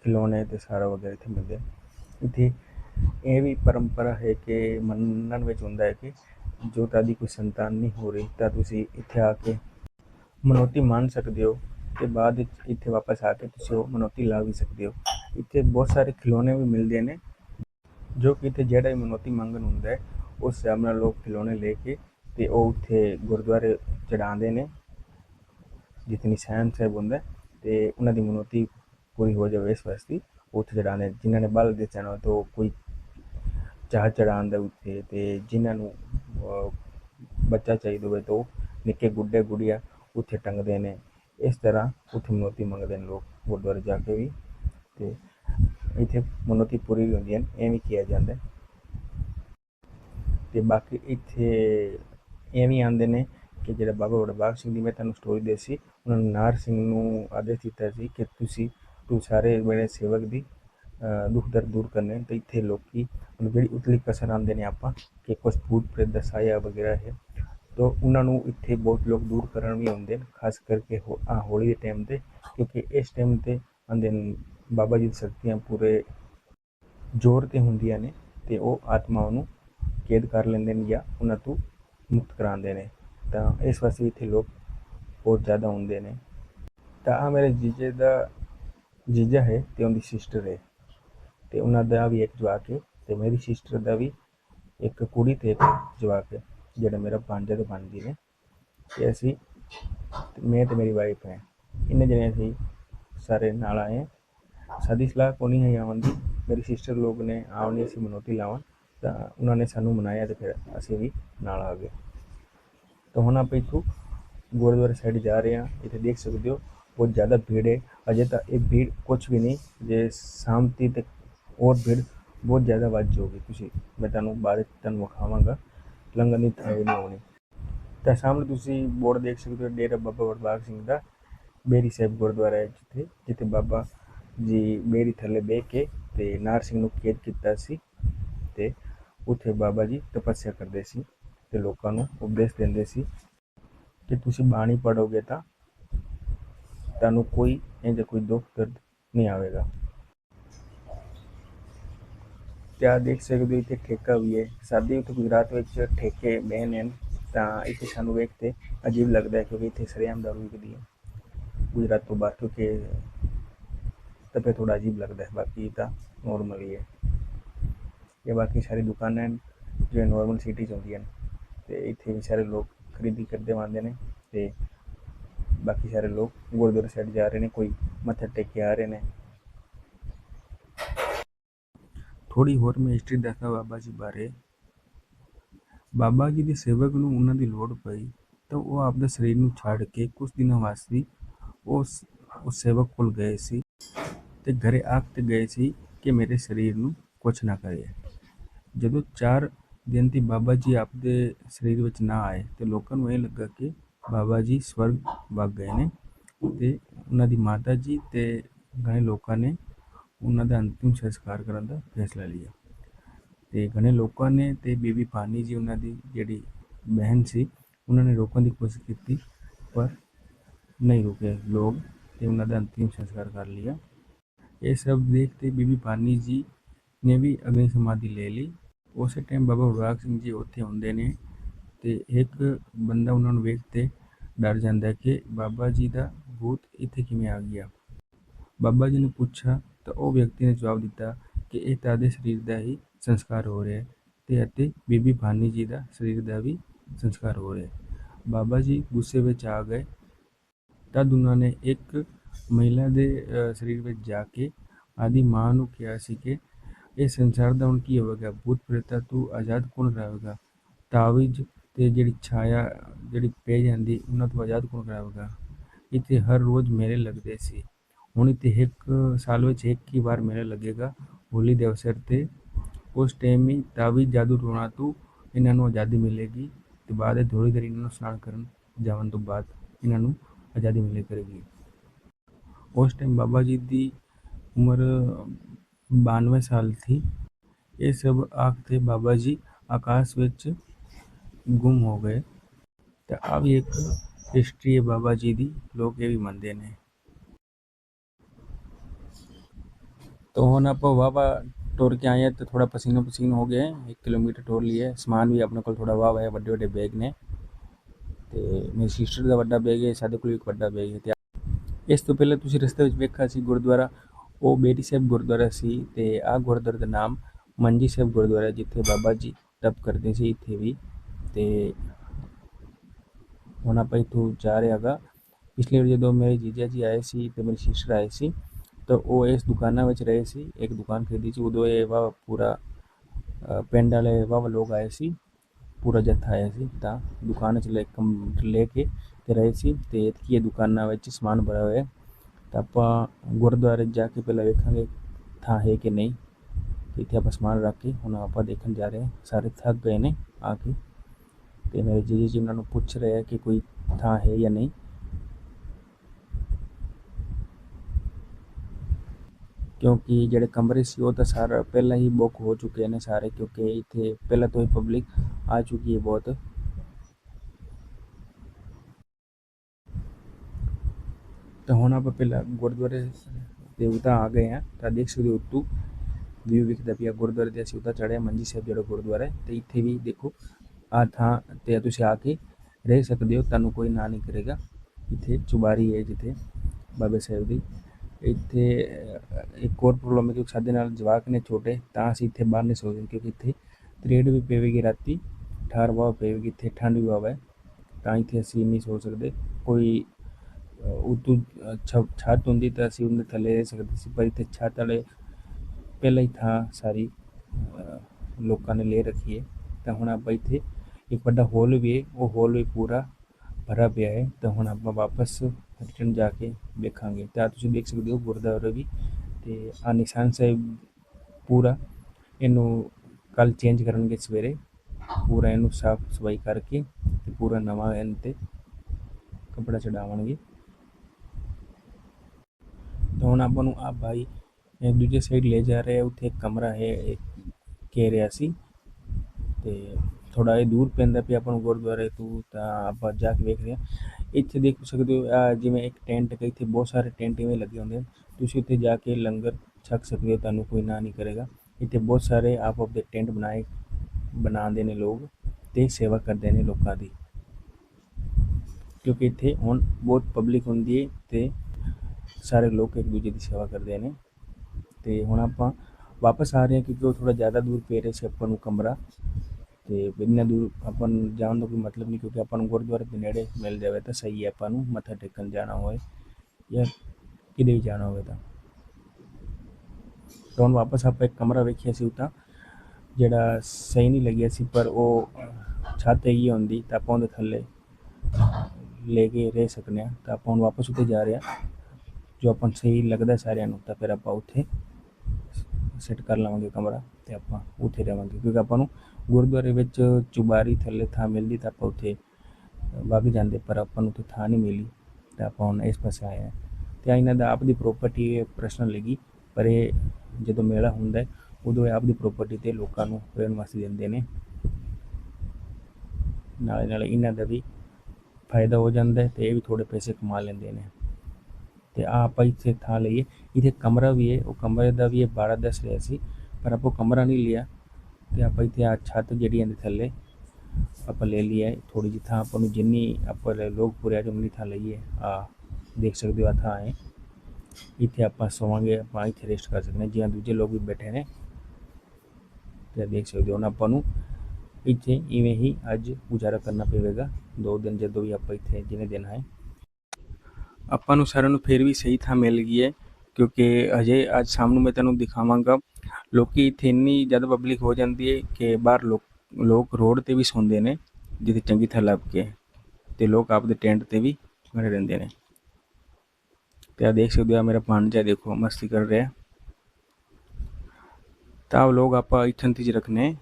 ਖਿਲੌਣੇ ਤੇ ਸਾਰਾ ਵਗੈਰਾ ਇੱਥੇ ਮਿਲਦੇ ਇੱਥੇ ਇਹ ਵੀ ਪਰੰਪਰਾ ਹੈ ਕਿ ਮੰਨਣ ਵਿੱਚ ਹੁੰਦਾ ਹੈ ਕਿ ਜੋ ਤੁਹਾਡੀ ਕੋਈ ਸੰਤਾਨ ਨਹੀਂ ਹੋ ਰਹੀ, ਤਾਂ ਤੁਸੀਂ ਇੱਥੇ ਆ ਕੇ ਮਨੋਤੀ ਮੰਨ ਸਕਦੇ ਹੋ ਤੇ ਬਾਅਦ ਵਿੱਚ ਇੱਥੇ ਵਾਪਸ ਆ ਕੇ ਤੁਸੀਂ ਉਹ ਮਨੋਤੀ ਲਾ ਵੀ ਸਕਦੇ ਹੋ। ਇੱਥੇ ਬਹੁਤ ਸਾਰੇ ਖਿਡੌਣੇ ਵੀ ਮਿਲਦੇ ਨੇ, ਜੋ ਕਿ ਇੱਥੇ ਜਿਹੜਾ ਵੀ ਮਨੋਤੀ ਮੰਗਣ ਹੁੰਦਾ ਹੈ, ਉਸ ਹਿਸਾਬ ਨਾਲ ਲੋਕ ਖਿਡੌਣੇ ਲੈ ਕੇ ਤੇ ਉਹ ਉੱਥੇ ਗੁਰਦੁਆਰੇ ਚੜਾਉਂਦੇ ਨੇ, ਜਿੱਥੇ ਨਿਸ਼ਾਨ ਸਾਹਿਬ ਹੁੰਦਾ ਹੈ, ਤੇ ਉਹਨਾਂ ਦੀ ਮਨੋਤੀ ਪੂਰੀ ਹੋ ਜਾਵੇ ਇਸ ਵਾਸਤੇ ਉਹ ਉੱਥੇ ਚੜਾਉਂਦੇ ਨੇ। ਜਿਨ੍ਹਾਂ ਨੇ ਬਲ ਦੇ ਚਣਾ ਤੋਂ ਕੋਈ ਚਾਹ ਚੜਾਉਂਦਾ ਉੱਥੇ ਤੇ ਜਿਨ੍ਹਾਂ ਨੂੰ ਬੱਚਾ ਚਾਹੀਦਾ ਹੋਵੇ ਤਾਂ ਉਹ ਨਿੱਕੇ ਗੁੱਡੇ ਗੁੜੀਆ ਉੱਥੇ ਟੰਗਦੇ ਨੇ ਇਸ ਤਰ੍ਹਾਂ ਉੱਥੇ ਮਨੋਤੀ ਮੰਗਦੇ ਨੇ ਲੋਕ ਗੁਰਦੁਆਰੇ ਜਾ ਕੇ ਵੀ ਤੇ ਇੱਥੇ ਮਨੋਤੀ ਪੂਰੀ ਵੀ ਹੁੰਦੀ ਹੈ ਐਵੇਂ ਕਿਹਾ ਜਾਂਦਾ ਹੈ। ਤੇ ਬਾਕੀ ਇੱਥੇ ਐਵੇਂ ਆਉਂਦੇ ਨੇ ਕਿ ਜਿਹੜਾ ਬਾਬਾ ਵਡਭਾਗ ਸਿੰਘ ਦੀ ਮੈਂ ਤੁਹਾਨੂੰ ਸਟੋਰੀ ਦੱਸੀ, ਉਹਨਾਂ ਨੇ ਨਾਰ ਸਿੰਘ ਨੂੰ ਆਦੇਸ਼ ਦਿੱਤਾ ਸੀ ਕਿ ਤੁਸੀਂ ਤੂੰ ਸਾਰੇ ਮੇਰੇ ਸੇਵਕ ਦੀ ਦੁੱਖ ਦਰਦ ਦੂਰ ਕਰਨੇ ਤੇ ਇੱਥੇ ਲੋਕੀ ਮਤਲਬ ਜਿਹੜੀ ਉਤਲੀ ਕਸਰ ਆਉਂਦੇ ਨੇ ਆਪਾਂ, ਕਿ ਕੁਛ ਭੂਤ ਪ੍ਰੇਤ ਦਸਾਇਆ ਵਗੈਰਾ ਹੈ। ਤੋ ਉਹਨਾਂ ਨੂੰ ਇੱਥੇ ਬਹੁਤ ਲੋਕ ਦੂਰ ਕਰਨ ਵੀ ਆਉਂਦੇ ਨੇ, ਖਾਸ ਕਰਕੇ ਹੋ- ਹੋਲੀ ਦੇ ਟਾਈਮ ਤੇ, ਕਿਉਂਕਿ ਇਸ ਟਾਈਮ ਤੇ ਆਉਂਦੇ ਬਾਬਾ ਜੀ ਦੀ ਸ਼ਕਤੀਆਂ ਪੂਰੇ ਜ਼ੋਰ ਤੇ ਹੁੰਦੀਆਂ ਨੇ ਤੇ ਉਹ ਆਤਮਾਵਾਂ ਨੂੰ ਕੈਦ ਕਰ ਲੈਂਦੇ ਨੇ ਜਾਂ ਉਹਨਾਂ ਤੋਂ ਮੁਕਤ ਕਰਾਉਂਦੇ ਨੇ। ਤਾਂ ਇਸ ਵਾਸਤੇ ਇੱਥੇ ਲੋਕ ਬਹੁਤ ਜ਼ਿਆਦਾ ਹੁੰਦੇ ਨੇ। ਤਾਂ ਆ ਮੇਰੇ ਜੀਜੇ ਦਾ ਜੀਜਾ ਹੈ ਤੇ ਉਹਦੀ ਸਿਸਟਰ ਹੈ। ਤੇ ਉਹਨਾਂ ਦਾ ਵੀ ਇੱਕ ਜਵਾਕ ਹੈ ਤੇ ਮੇਰੀ ਸਿਸਟਰ ਦਾ ਵੀ ਇੱਕ ਕੁੜੀ ਤੇ ਇੱਕ ਜਵਾਕ ਹੈ, ਜਿਹੜਾ ਮੇਰਾ ਭਾਂਜਾ ਤੇ ਬਣਦੀ ਨੇ। ਤੇ ਅਸੀਂ ਮੈਂ ਤੇ ਮੇਰੀ ਵਾਈਫ ਹੈ। ਇੰਨੇ ਜਣੇ ਅਸੀਂ ਸਾਰੇ ਨਾਲ ਆਏ ਹਾਂ ਸਾਡੀ ਸਲਾਹ ਕੋਈ ਹੈ ਆਉਣ ਦੀ। ਮੇਰੀ ਸਿਸਟਰ ਲੋਕ ਨੇ ਆਉਣੀ ਸੀ ਮਨੋਤੀ ਲਾਉਣ ਤਾਂ ਉਹਨਾਂ ਨੇ ਸਾਨੂੰ ਮਨਾਇਆ ਤੇ ਫਿਰ ਅਸੀਂ ਵੀ ਨਾਲ ਆ ਗਏ। ਤਾਂ ਹੁਣ ਆਪਾਂ ਇੱਥੋਂ ਗੁਰਦੁਆਰੇ ਸਾਈਡ ਜਾ ਰਹੇ ਹਾਂ। ਇੱਥੇ ਦੇਖ ਸਕਦੇ ਹੋ, ਬਹੁਤ ਜ਼ਿਆਦਾ ਭੀੜ ਹੈ। ਅਜੇ ਤਾਂ ਇਹ ਭੀੜ ਕੁਝ ਵੀ ਨਹੀਂ, ਜੇ ਸ਼ਾਂਤੀ ਤੇ ਹੋਰ ਭੀੜ ਬਹੁਤ ਜ਼ਿਆਦਾ ਵੱਧ ਜਾਊਗੀ। ਤੁਸੀਂ, ਮੈਂ ਤੁਹਾਨੂੰ ਬਾਅਦ ਵਿੱਚ ਤੁਹਾਨੂੰ ਵਿਖਾਵਾਂਗਾ। ਲੰਗਰ ਦੀ ਥਾਂ ਵੀ ਨਹੀਂ ਆਉਣੀ। ਤਾਂ ਸਾਹਮਣੇ ਤੁਸੀਂ ਬੋਰਡ ਦੇਖ ਸਕਦੇ ਹੋ, ਡੇਰਾ ਬਾਬਾ ਵਡਭਾਗ ਸਿੰਘ ਦਾ, ਬੇਰੀ ਸਾਹਿਬ ਗੁਰਦੁਆਰਾ ਹੈ ਜਿੱਥੇ ਜਿੱਥੇ ਬਾਬਾ ਜੀ, ਮੇਰੀ ਥੱਲੇ ਬਹਿ ਕੇ ਤੇ ਨਾਰ ਸਿੰਘ ਨੂੰ ਕੈਦ ਕੀਤਾ ਸੀ ਤੇ ਉੱਥੇ ਬਾਬਾ ਜੀ ਤਪੱਸਿਆ ਕਰਦੇ ਸੀ ਤੇ ਲੋਕਾਂ ਨੂੰ ਉਪਦੇਸ਼ ਦਿੰਦੇ ਸੀ ਕਿ ਤੁਸੀਂ ਬਾਣੀ ਪੜੋਗੇ ਤਾਂ ਤੁਹਾਨੂੰ ਕੋਈ ਇੰਜ ਕੋਈ ਦੁੱਖ ਦਰਦ ਨਹੀਂ ਆਵੇਗਾ। ਤੇ ਆਹ ਦੇਖ ਸਕਦੇ ਹੋ ਇੱਥੇ ਠੇਕਾ ਵੀ ਹੈ। ਸਾਡੇ ਉੱਥੇ ਗੁਜਰਾਤ ਵਿੱਚ ਠੇਕੇ ਬੈਨ ਹਨ ਤਾਂ ਇੱਥੇ ਸਾਨੂੰ ਵੇਖ ਕੇ ਅਜੀਬ ਲੱਗਦਾ ਹੈ ਕਿਉਂਕਿ ਇੱਥੇ ਸਰੇਆਮ ਦਾਰੂ ਵਿਕਦੀ ਹੈ। ਗੁਜਰਾਤ ਤੋਂ ਬਾਹਰ ਕਿਉਂਕਿ ਤਾਂ ਫਿਰ ਥੋੜਾ ਅਜੀਬ ਲੱਗਦਾ ਹੈ, ਬਾਕੀ ਤਾਂ ਨੋਰਮਲ ਹੀ ਹੈ। ਇਹ ਬਾਕੀ ਸਾਰੀ ਦੁਕਾਨਾਂ ਹਨ, ਜੋ ਨੋਰਮਲ ਸਿਟੀ ਚ ਹੁੰਦੀਆਂ ਨੇ। ਤੇ ਇੱਥੇ ਵੀ ਸਾਰੇ ਲੋਕ ਖਰੀਦੀ ਕਰਦੇ ਆਉਂਦੇ ਨੇ ਤੇ ਬਾਕੀ ਸਾਰੇ ਲੋਕ ਗੁਰਦੁਆਰੇ ਸਾਈਡ ਜਾ ਰਹੇ ਨੇ, ਕੋਈ ਮੱਥਾ ਟੇਕ ਕੇ ਆ ਰਹੇ ਨੇ। ਥੋੜੀ ਹੋਰ ਮੈਂ ਹਿਸਟਰੀ ਦੱਸਾਂ ਬਾਬਾ ਜੀ ਬਾਰੇ। ਬਾਬਾ ਜੀ ਦੇ ਸੇਵਕ ਨੂੰ ਉਹਨਾਂ ਦੀ ਲੋੜ ਪਈ ਤਾਂ ਉਹ ਆਪਦੇ ਸਰੀਰ ਨੂੰ ਛੱਡ ਕੇ ਕੁਝ ਦਿਨਾਂ ਵਾਸਤੇ ਉਸ ਉਸ ਸੇਵਕ ਕੋਲ ਗਏ ਸੀ। ਤੇ ਘਰੇ ਆਖ ਤੇ ਗਏ ਸੀ ਕਿ ਮੇਰੇ ਸਰੀਰ ਨੂੰ ਕੁਝ ਨਾ ਕਰੇ। ਜਦੋਂ 4 ਦਿਨ ਦੀ ਬਾਬਾ ਜੀ ਆਪਦੇ ਸਰੀਰ ਵਿੱਚ ਨਾ ਆਏ ਤੇ ਲੋਕਾਂ ਨੂੰ ਇਹ ਲੱਗਾ ਕਿ ਬਾਬਾ ਜੀ ਸਵਰਗ ਵਗ ਗਏ ਨੇ ਤੇ ਉਹਨਾਂ ਦੀ ਮਾਤਾ ਜੀ ਤੇ ਘਣੇ ਲੋਕਾਂ ਨੇ ਉਹਨਾਂ ਦਾ ਅੰਤਿਮ ਸੰਸਕਾਰ ਕਰਨ ਦਾ ਫੈਸਲਾ ਲਿਆ। ਤੇ ਘਣੇ ਲੋਕਾਂ ਨੇ ਤੇ ਬੀਬੀ ਪਾਨੀ ਜੀ ਉਹਨਾਂ ਦੀ ਜਿਹੜੀ ਬਹਿਨ ਸੀ, ਉਹਨਾਂ ਨੇ ਰੋਕਣ ਦੀ ਕੋਸ਼ਿਸ਼ ਕੀਤੀ, ਪਰ ਨਹੀਂ ਰੁਕੇ ਲੋਕ ਤੇ ਉਹਨਾਂ ਦਾ ਅੰਤਿਮ ਸੰਸਕਾਰ ਕਰ ਲਿਆ। ਇਹ ਸਭ ਦੇਖ ਕੇ ਬੀਬੀ ਪਾਨੀ ਜੀ ਨੇ ਵੀ ਅਗਨੀ ਸਮਾਧੀ ਲੈ ਲਈ। ਉਸੇ ਟਾਈਮ ਬਾਬਾ ਵਡਭਾਗ ਸਿੰਘ ਜੀ ਉੱਥੇ ਹੁੰਦੇ ਨੇ ਤੇ ਇੱਕ ਬੰਦਾ ਉਹਨਾਂ ਨੂੰ ਵੇਖ ਕੇ ਡਰ ਜਾਂਦਾ ਕਿ ਬਾਬਾ ਜੀ ਦਾ ਭੂਤ ਇੱਥੇ ਕਿਵੇਂ ਆ ਗਿਆ। ਬਾਬਾ ਜੀ ਨੇ ਪੁੱਛਿਆ ਤਾਂ ਉਹ ਵਿਅਕਤੀ ਨੇ ਜਵਾਬ ਦਿੱਤਾ ਕਿ ਇਹ ਤੁਹਾਡੇ ਸਰੀਰ ਦਾ ਹੀ ਸੰਸਕਾਰ ਹੋ ਰਿਹਾ ਹੈ ਤੇ ਅਤੇ ਬੀਬੀ ਭਾਨੀ ਜੀ ਦਾ ਸਰੀਰ ਦਾ ਵੀ ਸੰਸਕਾਰ ਹੋ ਰਹੇ। ਬਾਬਾ ਜੀ ਗੁੱਸੇ ਵਿੱਚ ਆ ਗਏ। ਤਦ ਉਹਨਾਂ ਨੇ ਇੱਕ ਮਹਿਲਾ ਦੇ ਸਰੀਰ ਵਿੱਚ ਜਾ ਕੇ ਆਦੀ ਮਾਂ ਨੂੰ ਕਿਹਾ ਸੀ ਕਿ ਇਹ ਸੰਸਾਰ ਦਾ ਹੁਣ ਕੀ ਹੋਵੇਗਾ? ਭੂਤ ਪ੍ਰੇਤਾ ਤੋਂ ਆਜ਼ਾਦ ਕੌਣ ਕਰਾਵੇਗਾ? ਤਾਵਿਜ਼ ਤੇ ਜਿਹੜੀ ਛਾਇਆ, ਜਿਹੜੀ ਪੈ ਜਾਂਦੀ, ਉਹਨਾਂ ਤੋਂ ਆਜ਼ਾਦ ਕੌਣ ਕਰਾਵੇਗਾ? ਇੱਥੇ ਹਰ ਰੋਜ਼ ਮੇਲੇ ਲੱਗਦੇ ਸੀ। ਹੁਣ ਇੱਥੇ ਇੱਕ ਸਾਲ ਵਿੱਚ ਇੱਕ ਹੀ ਵਾਰ ਮੇਲਾ ਲੱਗੇਗਾ ਹੋਲੀ ਦੇ ਅਵਸਰ ਤੇ। ਉਸ ਟਾਈਮ ਹੀ ਤਾਵੀਜ਼ ਜਾਦੂ ਟੋਣਾ ਤੋਂ ਇਹਨਾਂ ਨੂੰ ਆਜ਼ਾਦੀ ਮਿਲੇਗੀ ਤੇ ਬਾਅਦ ਵਿੱਚ ਥੋੜੀ ਦੇਰ ਇਹਨਾਂ ਨੂੰ ਇਸ਼ਨਾਨ ਕਰਨ ਜਾਣ ਤੋਂ ਬਾਅਦ ਇਹਨਾਂ ਨੂੰ ਆਜ਼ਾਦੀ ਮਿਲੇ ਕਰੇਗੀ ਉਸ ਟਾਈਮ ਬਾਬਾ ਜੀ ਦੀ ਉਮਰ 92 ਸਾਲ ਥੀ ਇਹ ਸਭ ਆਖਤੇ ਬਾਬਾ ਜੀ ਆਕਾਸ਼ ਵਿੱਚ ਗੁੰਮ ਹੋ ਗਏ ਤਾਂ ਆ ਇੱਕ ਹਿਸਟਰੀ ਹੈ ਬਾਬਾ ਜੀ ਦੀ ਲੋਕ ਇਹ ਵੀ ਮੰਨਦੇ ਨੇ ਤਾਂ ਹੁਣ ਆਪਾਂ ਵਾਵਾ ਟੁਰ ਕੇ ਆਏ ਹਾਂ ਤੇ ਥੋੜਾ ਪਸੀਨੋ ਪਸੀਨ ਹੋ ਗਏ 1 ਕਿਲੋਮੀਟਰ ਟੁਰ ਲਿਆ ਸਮਾਨ ਵੀ ਆਪਣੇ ਕੋਲ ਥੋੜਾ ਵਾਵਾ ਹੈ ਵੱਡੇ ਵੱਡੇ ਬੈਗ ਨੇ ਤੇ ਮੇਰੇ ਸਿਸਟਰ ਦਾ ਵੱਡਾ ਬੈਗ ਹੈ ਸਾਡੇ ਕੋਲ ਇੱਕ ਵੱਡਾ ਬੈਗ ਹੈ ਤੇ ਇਸ ਤੋਂ ਪਹਿਲਾਂ ਤੁਸੀਂ ਰਸਤੇ ਵਿੱਚ ਵੇਖਿਆ ਸੀ ਗੁਰਦੁਆਰਾ, ਉਹ ਬੇਟੀ ਸਾਹਿਬ ਗੁਰਦੁਆਰਾ ਸੀ ਤੇ ਆ ਗੁਰਦੁਆਰੇ ਦਾ ਨਾਮ ਮੰਜੀ ਸਾਹਿਬ ਗੁਰਦੁਆਰਾ ਜਿੱਥੇ ਬਾਬਾ ਜੀ ਤਪ ਕਰਦੇ ਸੀ ਇੱਥੇ ਵੀ। ਤੇ ਹੁਣ ਆਪਾਂ ਇੱਥੋਂ ਜਾ ਰਹੇ ਹੈਗਾ। ਪਿਛਲੇ ਵਾਰ ਜਦੋਂ ਮੇਰੇ ਜੀਜਾ ਜੀ ਆਏ ਸੀ ਤੇ ਮੇਰੀ ਸਿਸਟਰ ਆਏ ਸੀ, ਤਾਂ ਉਹ ਇਸ ਦੁਕਾਨਾਂ ਵਿੱਚ ਰਹੇ ਸੀ, ਇੱਕ ਦੁਕਾਨ ਖਰੀਦੀ ਸੀ। ਉਦੋਂ ਇਹ ਵਾ ਪੂਰਾ ਪਿੰਡ ਵਾਲੇ ਵਾਹ ਲੋਕ ਆਏ ਸੀ, ਪੂਰਾ ਜੱਥਾ ਆਇਆ ਸੀ ਤਾਂ ਦੁਕਾਨ 'ਚ ਲੈ ਕੰਮ ਲੈ ਕੇ ਤੇ ਰਹੇ ਸੀ ਤੇ ਇਤਕੀ ਦੁਕਾਨਾਂ ਵਿੱਚ ਸਮਾਨ ਭਰਿਆ ਹੋਇਆ ਤਾਂ ਆਪਾਂ ਗੁਰਦੁਆਰੇ ਜਾ ਕੇ ਪਹਿਲਾਂ ਵੇਖਾਂਗੇ ਥਾਂ ਹੈ ਕਿ ਨਹੀਂ ਤੇ ਇੱਥੇ ਆਪਾਂ ਸਮਾਨ ਰੱਖ ਕੇ ਹੁਣ ਆਪਾਂ ਦੇਖਣ ਜਾ ਰਹੇ ਹਾਂ ਸਾਰੇ ਥੱਕ ਗਏ ਨੇ ਆ ਕੇ ਤੇ ਮੇਰੇ ਜੀ ਜੀ ਉਹਨਾਂ ਨੂੰ ਪੁੱਛ ਰਹੇ ਆ ਕਿ ਕੋਈ ਥਾਂ ਹੈ ਜਾਂ ਨਹੀਂ ਕਿਉਂਕਿ ਜਿਹੜੇ ਕਮਰੇ ਸੀ ਉਹ ਤਾਂ ਸਾਰਾ ਪਹਿਲਾਂ ਹੀ ਬੁੱਕ ਹੋ ਚੁੱਕੇ ਨੇ ਸਾਰੇ ਕਿਉਂਕਿ ਇੱਥੇ ਪਹਿਲਾਂ ਤੋਂ ਹੀ ਪਬਲਿਕ ਆ ਚੁੱਕੀ ਹੈ ਬਹੁਤ ਤਾਂ ਹੁਣ ਆਪਾਂ ਪਹਿਲਾਂ ਗੁਰਦੁਆਰੇ ਦੇ ਉਤਾਂ ਆ ਗਏ ਆ ਤਾਂ ਦੇਖ ਸਕਦੇ ਹੋ ਉੱਤੋਂ ਵਿਊ ਵਿਖਦਾ ਪਿਆ ਗੁਰਦੁਆਰੇ 'ਤੇ ਅਸੀਂ ਉਤਾਂ ਚੜ੍ਹੇ ਮੰਜੀ ਸਾਹਿਬ ਜਿਹੜਾ ਗੁਰਦੁਆਰਾ ਹੈ, ਤੇ ਇੱਥੇ ਵੀ ਦੇਖੋ ਆ ਥਾਂ ਤੇ ਤੁਸੀਂ ਆ ਕੇ ਰਹਿ ਸਕਦੇ ਹੋ, ਤੁਹਾਨੂੰ ਕੋਈ ਨਾ ਨਹੀਂ ਕਰੇਗਾ। ਇੱਥੇ ਚੁਬਾਰੀ ਹੈ ਜਿੱਥੇ ਬਾਬੇ ਸਾਹਿਬ ਦੀ। ਇੱਥੇ ਇੱਕ ਹੋਰ ਪ੍ਰੋਬਲਮ ਹੈ ਕਿ ਸਾਡੇ ਨਾਲ ਜਵਾਕ ਨੇ ਛੋਟੇ, ਤਾਂ ਅਸੀਂ ਇੱਥੇ ਬਾਹਰ ਨਹੀਂ ਸੋਚਦੇ ਕਿਉਂਕਿ ਇੱਥੇ ਤਰੇੜ ਵੀ ਪਵੇਗੀ ਰਾਤੀ, ਠਾਰ ਵਾਹ ਪਵੇਗੀ, ਇੱਥੇ ਠੰਡ ਵੀ ਵਾਵਾ ਹੈ, ਤਾਂ ਇੱਥੇ ਅਸੀਂ ਨਹੀਂ ਸੋ ਸਕਦੇ। ਕੋਈ ਅਹ, ਉਤੋਂ ਅਹ, ਛ- ਛੱਤ ਹੁੰਦੀ ਤਾਂ ਅਸੀਂ ਉਹਦੇ ਥੱਲੇ ਰਹਿ ਸਕਦੇ ਸੀ ਪਰ ਇੱਥੇ ਛੱਤ ਵਾਲੇ ਪਹਿਲਾਂ ਹੀ ਥਾਂ ਸਾਰੀ ਲੋਕਾਂ ਨੇ ਲੈ ਰੱਖੀ ਹੈ। ਤਾਂ ਹੁਣ ਆਪਾਂ ਇੱਥੇ ਇੱਕ ਵੱਡਾ ਹੋਲ ਵੀ ਹੈ ਉਹ ਹੋਲ ਵੀ ਪੂਰਾ ਭਰਾ ਪਿਆ ਹੈ। ਤਾਂ ਹੁਣ ਆਪਾਂ ਵਾਪਸ ਰਿਟਰਨ ਜਾ ਕੇ ਵੇਖਾਂਗੇ। ਤਾਂ ਤੁਸੀਂ ਦੇਖ ਸਕਦੇ ਹੋ ਗੁਰਦੁਆਰਾ ਵੀ ਤੇ ਆ ਨਿਸ਼ਾਨ ਸਾਹਿਬ ਪੂਰਾ ਇਹਨੂੰ ਕੱਲ ਚੇਂਜ ਕਰਨਗੇ ਸਵੇਰੇ। ਪੂਰਾ ਇਹਨੂੰ ਸਾਫ਼ ਸਫ਼ਾਈ ਕਰਕੇ ਤੇ ਪੂਰਾ ਨਵਾਂ ਇਹਨਾਂ ਤੇ ਕੱਪੜਾ ਚੜਾਵਾਂਗੇ। ਤਾਂ ਹੁਣ ਆਪਾਂ ਨੂੰ ਆ ਭਾਈ ਇਹ ਦੂਜੇ ਸਾਈਡ ਲੈ ਜਾ ਰਹੇ ਆ ਉੱਥੇ ਇੱਕ ਕਮਰਾ ਹੈ, ਇਹ ਕਹਿ ਰਿਹਾ ਸੀ। ਤੇ ਥੋੜਾ ਇਹ ਦੂਰ ਪੈਂਦਾ ਪਿਆ ਆਪਾਂ ਨੂੰ ਗੁਰਦੁਆਰੇ ਤੋਂ, ਤਾਂ ਆਪਾਂ ਜਾ ਕੇ ਵੇਖ ਰਹੇ ਹਾਂ। ਇੱਥੇ ਦੇਖ ਸਕਦੇ ਹੋ, ਆਹ ਜਿਵੇਂ ਇੱਕ ਟੈਂਟ ਹੈ, ਇੱਥੇ ਬਹੁਤ ਸਾਰੇ ਟੈਂਟ ਇਵੇਂ ਲੱਗੇ ਹੁੰਦੇ ਹਨ। ਤੁਸੀਂ ਉੱਥੇ ਜਾ ਕੇ ਲੰਗਰ ਛਕ ਸਕਦੇ ਹੋ, ਤੁਹਾਨੂੰ ਕੋਈ ਨਾ ਨਹੀਂ ਕਰੇਗਾ। ਇੱਥੇ ਬਹੁਤ ਸਾਰੇ ਆਪ ਆਪ ਦੇ ਟੈਂਟ ਬਣਾਏ, ਬਣਾਉਂਦੇ ਨੇ ਲੋਕ ਤੇ ਸੇਵਾ ਕਰਦੇ ਨੇ ਲੋਕਾਂ ਸਾਰੇ ਲੋਕ ਇੱਕ ਦੂਜੇ ਦੀ ਸੇਵਾ ਕਰਦੇ ਨੇ। ਤੇ ਹੁਣ ਆਪਾਂ ਵਾਪਸ ਆ ਰਹੇ ਹਾਂ ਕਿਉਂਕਿ ਉਹ ਥੋੜਾ ਜ਼ਿਆਦਾ ਦੂਰ ਪੈ ਰਿਹਾ ਸੀ ਆਪਾਂ ਨੂੰ ਕਮਰਾ। ਤੇ ਇੰਨਾ ਦੂਰ ਆਪਾਂ ਨੂੰ ਜਾਣ ਦਾ ਕੋਈ ਮਤਲਬ ਨਹੀਂ ਕਿਉਂਕਿ ਆਪਾਂ ਨੂੰ ਗੁਰਦੁਆਰੇ ਦੇ ਨੇੜੇ ਮਿਲ ਜਾਵੇ ਤਾਂ ਸਹੀ ਹੈ ਆਪਾਂ ਨੂੰ, ਮੱਥਾ ਟੇਕਣ ਜਾਣਾ ਹੋਵੇ ਜਾਂ ਕਿਤੇ ਵੀ ਜਾਣਾ ਹੋਵੇ ਤਾਂ। ਤਾਂ ਹੁਣ ਵਾਪਸ ਆਪਾਂ ਇੱਕ ਕਮਰਾ ਵੇਖਿਆ ਸੀ ਉਤਾਂ ਜਿਹੜਾ ਸਹੀ ਨਹੀਂ ਲੱਗਿਆ ਸੀ ਪਰ ਉਹ ਛੱਤ ਹੈਗੀ ਹੁੰਦੀ ਤਾਂ ਆਪਾਂ ਉਹਦੇ ਥੱਲੇ ਲੈ ਕੇ ਰਹਿ ਸਕਨੇ ਆ ਤਾਂ ਆਪਾਂ ਹੁਣ ਵਾਪਸ ਉੱਤੇ ਜਾ ਰਹੇ ਆ ਜੋ ਆਪਾਂ ਨੂੰ ਸਹੀ ਲੱਗਦਾ ਸਾਰਿਆਂ ਨੂੰ, ਤਾਂ ਫਿਰ ਆਪਾਂ ਉੱਥੇ ਸੈੱਟ ਕਰ ਲਵਾਂਗੇ ਕਮਰਾ ਤੇ ਆਪਾਂ ਉੱਥੇ ਰਵਾਂਗੇ। ਕਿਉਂਕਿ ਆਪਾਂ ਨੂੰ ਗੁਰਦੁਆਰੇ ਵਿੱਚ ਚੁਬਾਰੀ ਥੱਲੇ ਥਾਂ ਮਿਲਦੀ ਤਾਂ ਆਪਾਂ ਉੱਥੇ ਵਗ ਜਾਂਦੇ, ਪਰ ਆਪਾਂ ਨੂੰ ਉੱਥੇ ਥਾਂ ਨਹੀਂ ਮਿਲੀ, ਤਾਂ ਆਪਾਂ ਹੁਣ ਇਸ ਪਾਸੇ ਆਏ ਹਾਂ। ਤੇ ਇਹਨਾਂ ਦਾ ਆਪਦੀ ਪ੍ਰਾਪਰਟੀ ਹੈ ਪਰਸਨਲ ਹੈਗੀ, ਪਰ ਇਹ ਜਦੋਂ ਮੇਲਾ ਹੁੰਦਾ ਉਦੋਂ ਇਹ ਆਪਦੀ ਪ੍ਰਾਪਰਟੀ ਤੇ ਲੋਕਾਂ ਨੂੰ ਰਹਿਣ ਵਾਸਤੇ ਦਿੰਦੇ ਨੇ। ਨਾਲੇ ਨਾਲੇ ਇਹਨਾਂ ਦਾ ਵੀ ਫਾਇਦਾ ਹੋ ਜਾਂਦਾ ਹੈ ਤੇ ਇਹ ਵੀ ਥੋੜੇ ਪੈਸੇ ਕਮਾ ਲੈਂਦੇ ਨੇ। ਤੇ ਆ ਆਪਾਂ ਇੱਥੇ ਥਾਂ ਲਈਏ ਇੱਥੇ ਕਮਰਾ ਵੀ ਹੈ, ਉਹ ਕਮਰੇ ਦਾ ਵੀ ਇਹ 12 ਦੱਸ ਰਿਹਾ ਸੀ, ਪਰ ਆਪਾਂ ਕਮਰਾ ਨਹੀਂ ਲਿਆ ਤੇ ਆਪਾਂ ਇੱਥੇ ਆ ਛੱਤ ਜਿਹੜੀ ਇਹਦੇ ਥੱਲੇ, ਆਪਾਂ ਲੈ ਲਈ ਹੈ। ਥੋੜੀ ਜਿਹੀ ਥਾਂ ਆਪਾਂ ਨੂੰ ਜਿੰਨੀ ਆਪਾਂ ਲੈ- ਲੋਕ ਪੂਰੇ ਜਮਨੀ ਥਾਂ ਲਈਏ ਆ ਦੇਖ ਸਕਦੇ ਹੋ ਆਹ ਥਾਂ ਹੈ। ਇੱਥੇ ਆਪਾਂ ਸੋਵਾਂਗੇ, ਆਪਾਂ ਇੱਥੇ ਰੈਸਟ ਕਰ ਸਕਦੇ ਹਾਂ, ਜਿਵੇਂ ਦੂਜੇ ਲੋਕ ਵੀ ਬੈਠੇ ਨੇ। ਤੇ ਦੇਖ ਸਕਦੇ ਹੋ ਨਾ ਆਪਾਂ ਨੂੰ, ਇੱਥੇ ਇਵੇਂ ਹੀ ਅੱਜ ਗੁਜ਼ਾਰਾ ਕਰਨਾ ਪਵੇਗਾ। ਦੋ ਦਿਨ ਜਦੋਂ ਵੀ ਆਪਾਂ ਇੱਥੇ ਜਿਹਨੇ ਦਿਨ ਹੈ। ਆਪਾਂ ਨੂੰ ਸਾਰਿਆਂ ਨੂੰ ਫਿਰ ਵੀ ਸਹੀ ਥਾਂ ਮਿਲ ਗਈ ਹੈ, ਕਿਉਂਕਿ ਅਜੇ ਅੱਜ ਸ਼ਾਮ ਨੂੰ ਮੈਂ ਤੁਹਾਨੂੰ ਦਿਖਾਵਾਂਗਾ, ਲੋਕੀ ਇੱਥੇ ਇੰਨੀ ਜ਼ਿਆਦਾ ਪਬਲਿਕ ਹੋ ਜਾਂਦੀ ਹੈ ਕਿ ਬਾਹਰ ਲੋਕ ਲੋਕ ਰੋਡ ਤੇ ਵੀ ਸੌਂਦੇ ਨੇ, ਜਿੱਥੇ ਚੰਗੀ ਥਾਂ ਲੱਭ ਕੇ, ਤੇ ਲੋਕ ਆਪਦੇ ਟੈਂਟ ਤੇ ਵੀ ਖੜੇ ਰਹਿੰਦੇ ਨੇ। ਤੇ ਆ ਦੇਖ ਸਕਦੇ ਹੋ, ਆਹ ਮੇਰਾ ਭਾਣਜਾ ਦੇਖੋ ਮਸਤੀ ਕਰ ਰਿਹਾ ਤਾਂ ਉਹ ਲੋਕ ਆਪਾਂ ਇੱਥੇ ਤੇ ਰੱਖਨੇ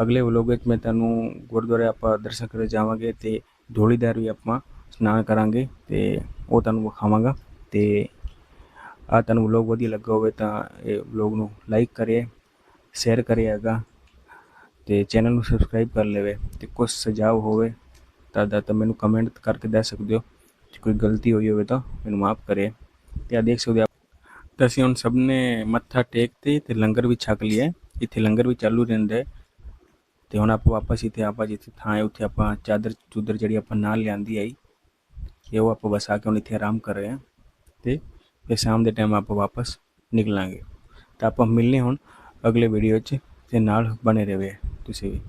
ਅਗਲੇ ਵਲੋਗ ਵਿੱਚ ਮੈਂ ਤੁਹਾਨੂੰ ਗੁਰਦੁਆਰੇ ਆਪਾਂ ਦਰਸ਼ਨ ਕਰਨ ਜਾਵਾਂਗੇ ਤੇ ਢੋਲੀਦਾਰ ਵੀ ਆਪਾਂ ਇਸ਼ਨਾਨ ਕਰਾਂਗੇ ਤੇ ਉਹ ਤੁਹਾਨੂੰ ਵਿਖਾਵਾਂਗਾ ਤੇ ਆ ਤੁਹਾਨੂੰ ਵਲੋਗ ਵਧੀਆ ਲੱਗਾ ਹੋਵੇ ਤਾਂ ਇਹ ਵਲੋਗ ਨੂੰ ਲਾਈਕ ਕਰੇ ਸ਼ੇਅਰ ਕਰਿਏਗਾ ਤੇ ਚੈਨਲ ਨੂੰ ਸਬਸਕ੍ਰਾਈਬ ਕਰ ਲਵੇ ਤੇ ਕੁਝ ਸੁਝਾਅ ਹੋਵੇ ਤਾਂ ਦਾ ਤਾਂ ਮੈਨੂੰ ਕਮੈਂਟ ਕਰਕੇ ਦੱਸ ਸਕਦੇ ਹੋ, ਜੇ ਕੋਈ ਗਲਤੀ ਹੋਈ ਹੋਵੇ ਤਾਂ ਮੈਨੂੰ ਮਾਫ ਕਰੇ ਤੇ ਆ ਦੇਖ ਸਕਦੇ ਹੋ ਤਾਂ ਅਸੀਂ ਹੁਣ ਸਭ ਨੇ ਮੱਥਾ ਟੇਕ ਤੇ ਤੇ ਲੰਗਰ ਵੀ ਛਕ ਲਿਆ, ਇੱਥੇ ਲੰਗਰ ਵੀ ਚਾਲੂ ਰਹਿੰਦਾ ਹੈ ਤੇ ਹੁਣ ਆਪਾਂ ਵਾਪਸ ਇੱਥੇ ਆਪਾਂ ਜਿੱਥੇ ਥਾਂ ਹੈ, ਉੱਥੇ ਆਪਾਂ ਚਾਦਰ ਚੂਦਰ ਜਿਹੜੀ ਆਪਾਂ ਨਾਲ ਲਿਆਂਦੀ ਆਈ। ਇਹ ਉਹ ਆਪਾਂ ਬਸ ਆ ਕੇ ਹੁਣ ਇੱਥੇ ਆਰਾਮ ਕਰ ਰਹੇ ਹਾਂ ਤੇ ਫਿਰ ਸ਼ਾਮ ਦੇ ਟਾਈਮ ਆਪਾਂ ਵਾਪਸ ਨਿਕਲਾਂਗੇ ਤਾਂ ਆਪਾਂ ਮਿਲਨੇ ਹੁਣ ਅਗਲੇ ਵੀਡੀਓ 'ਚ ਤੇ ਨਾਲ ਬਣੇ ਰਹਵੇ ਤੁਸੀਂ ਵੀ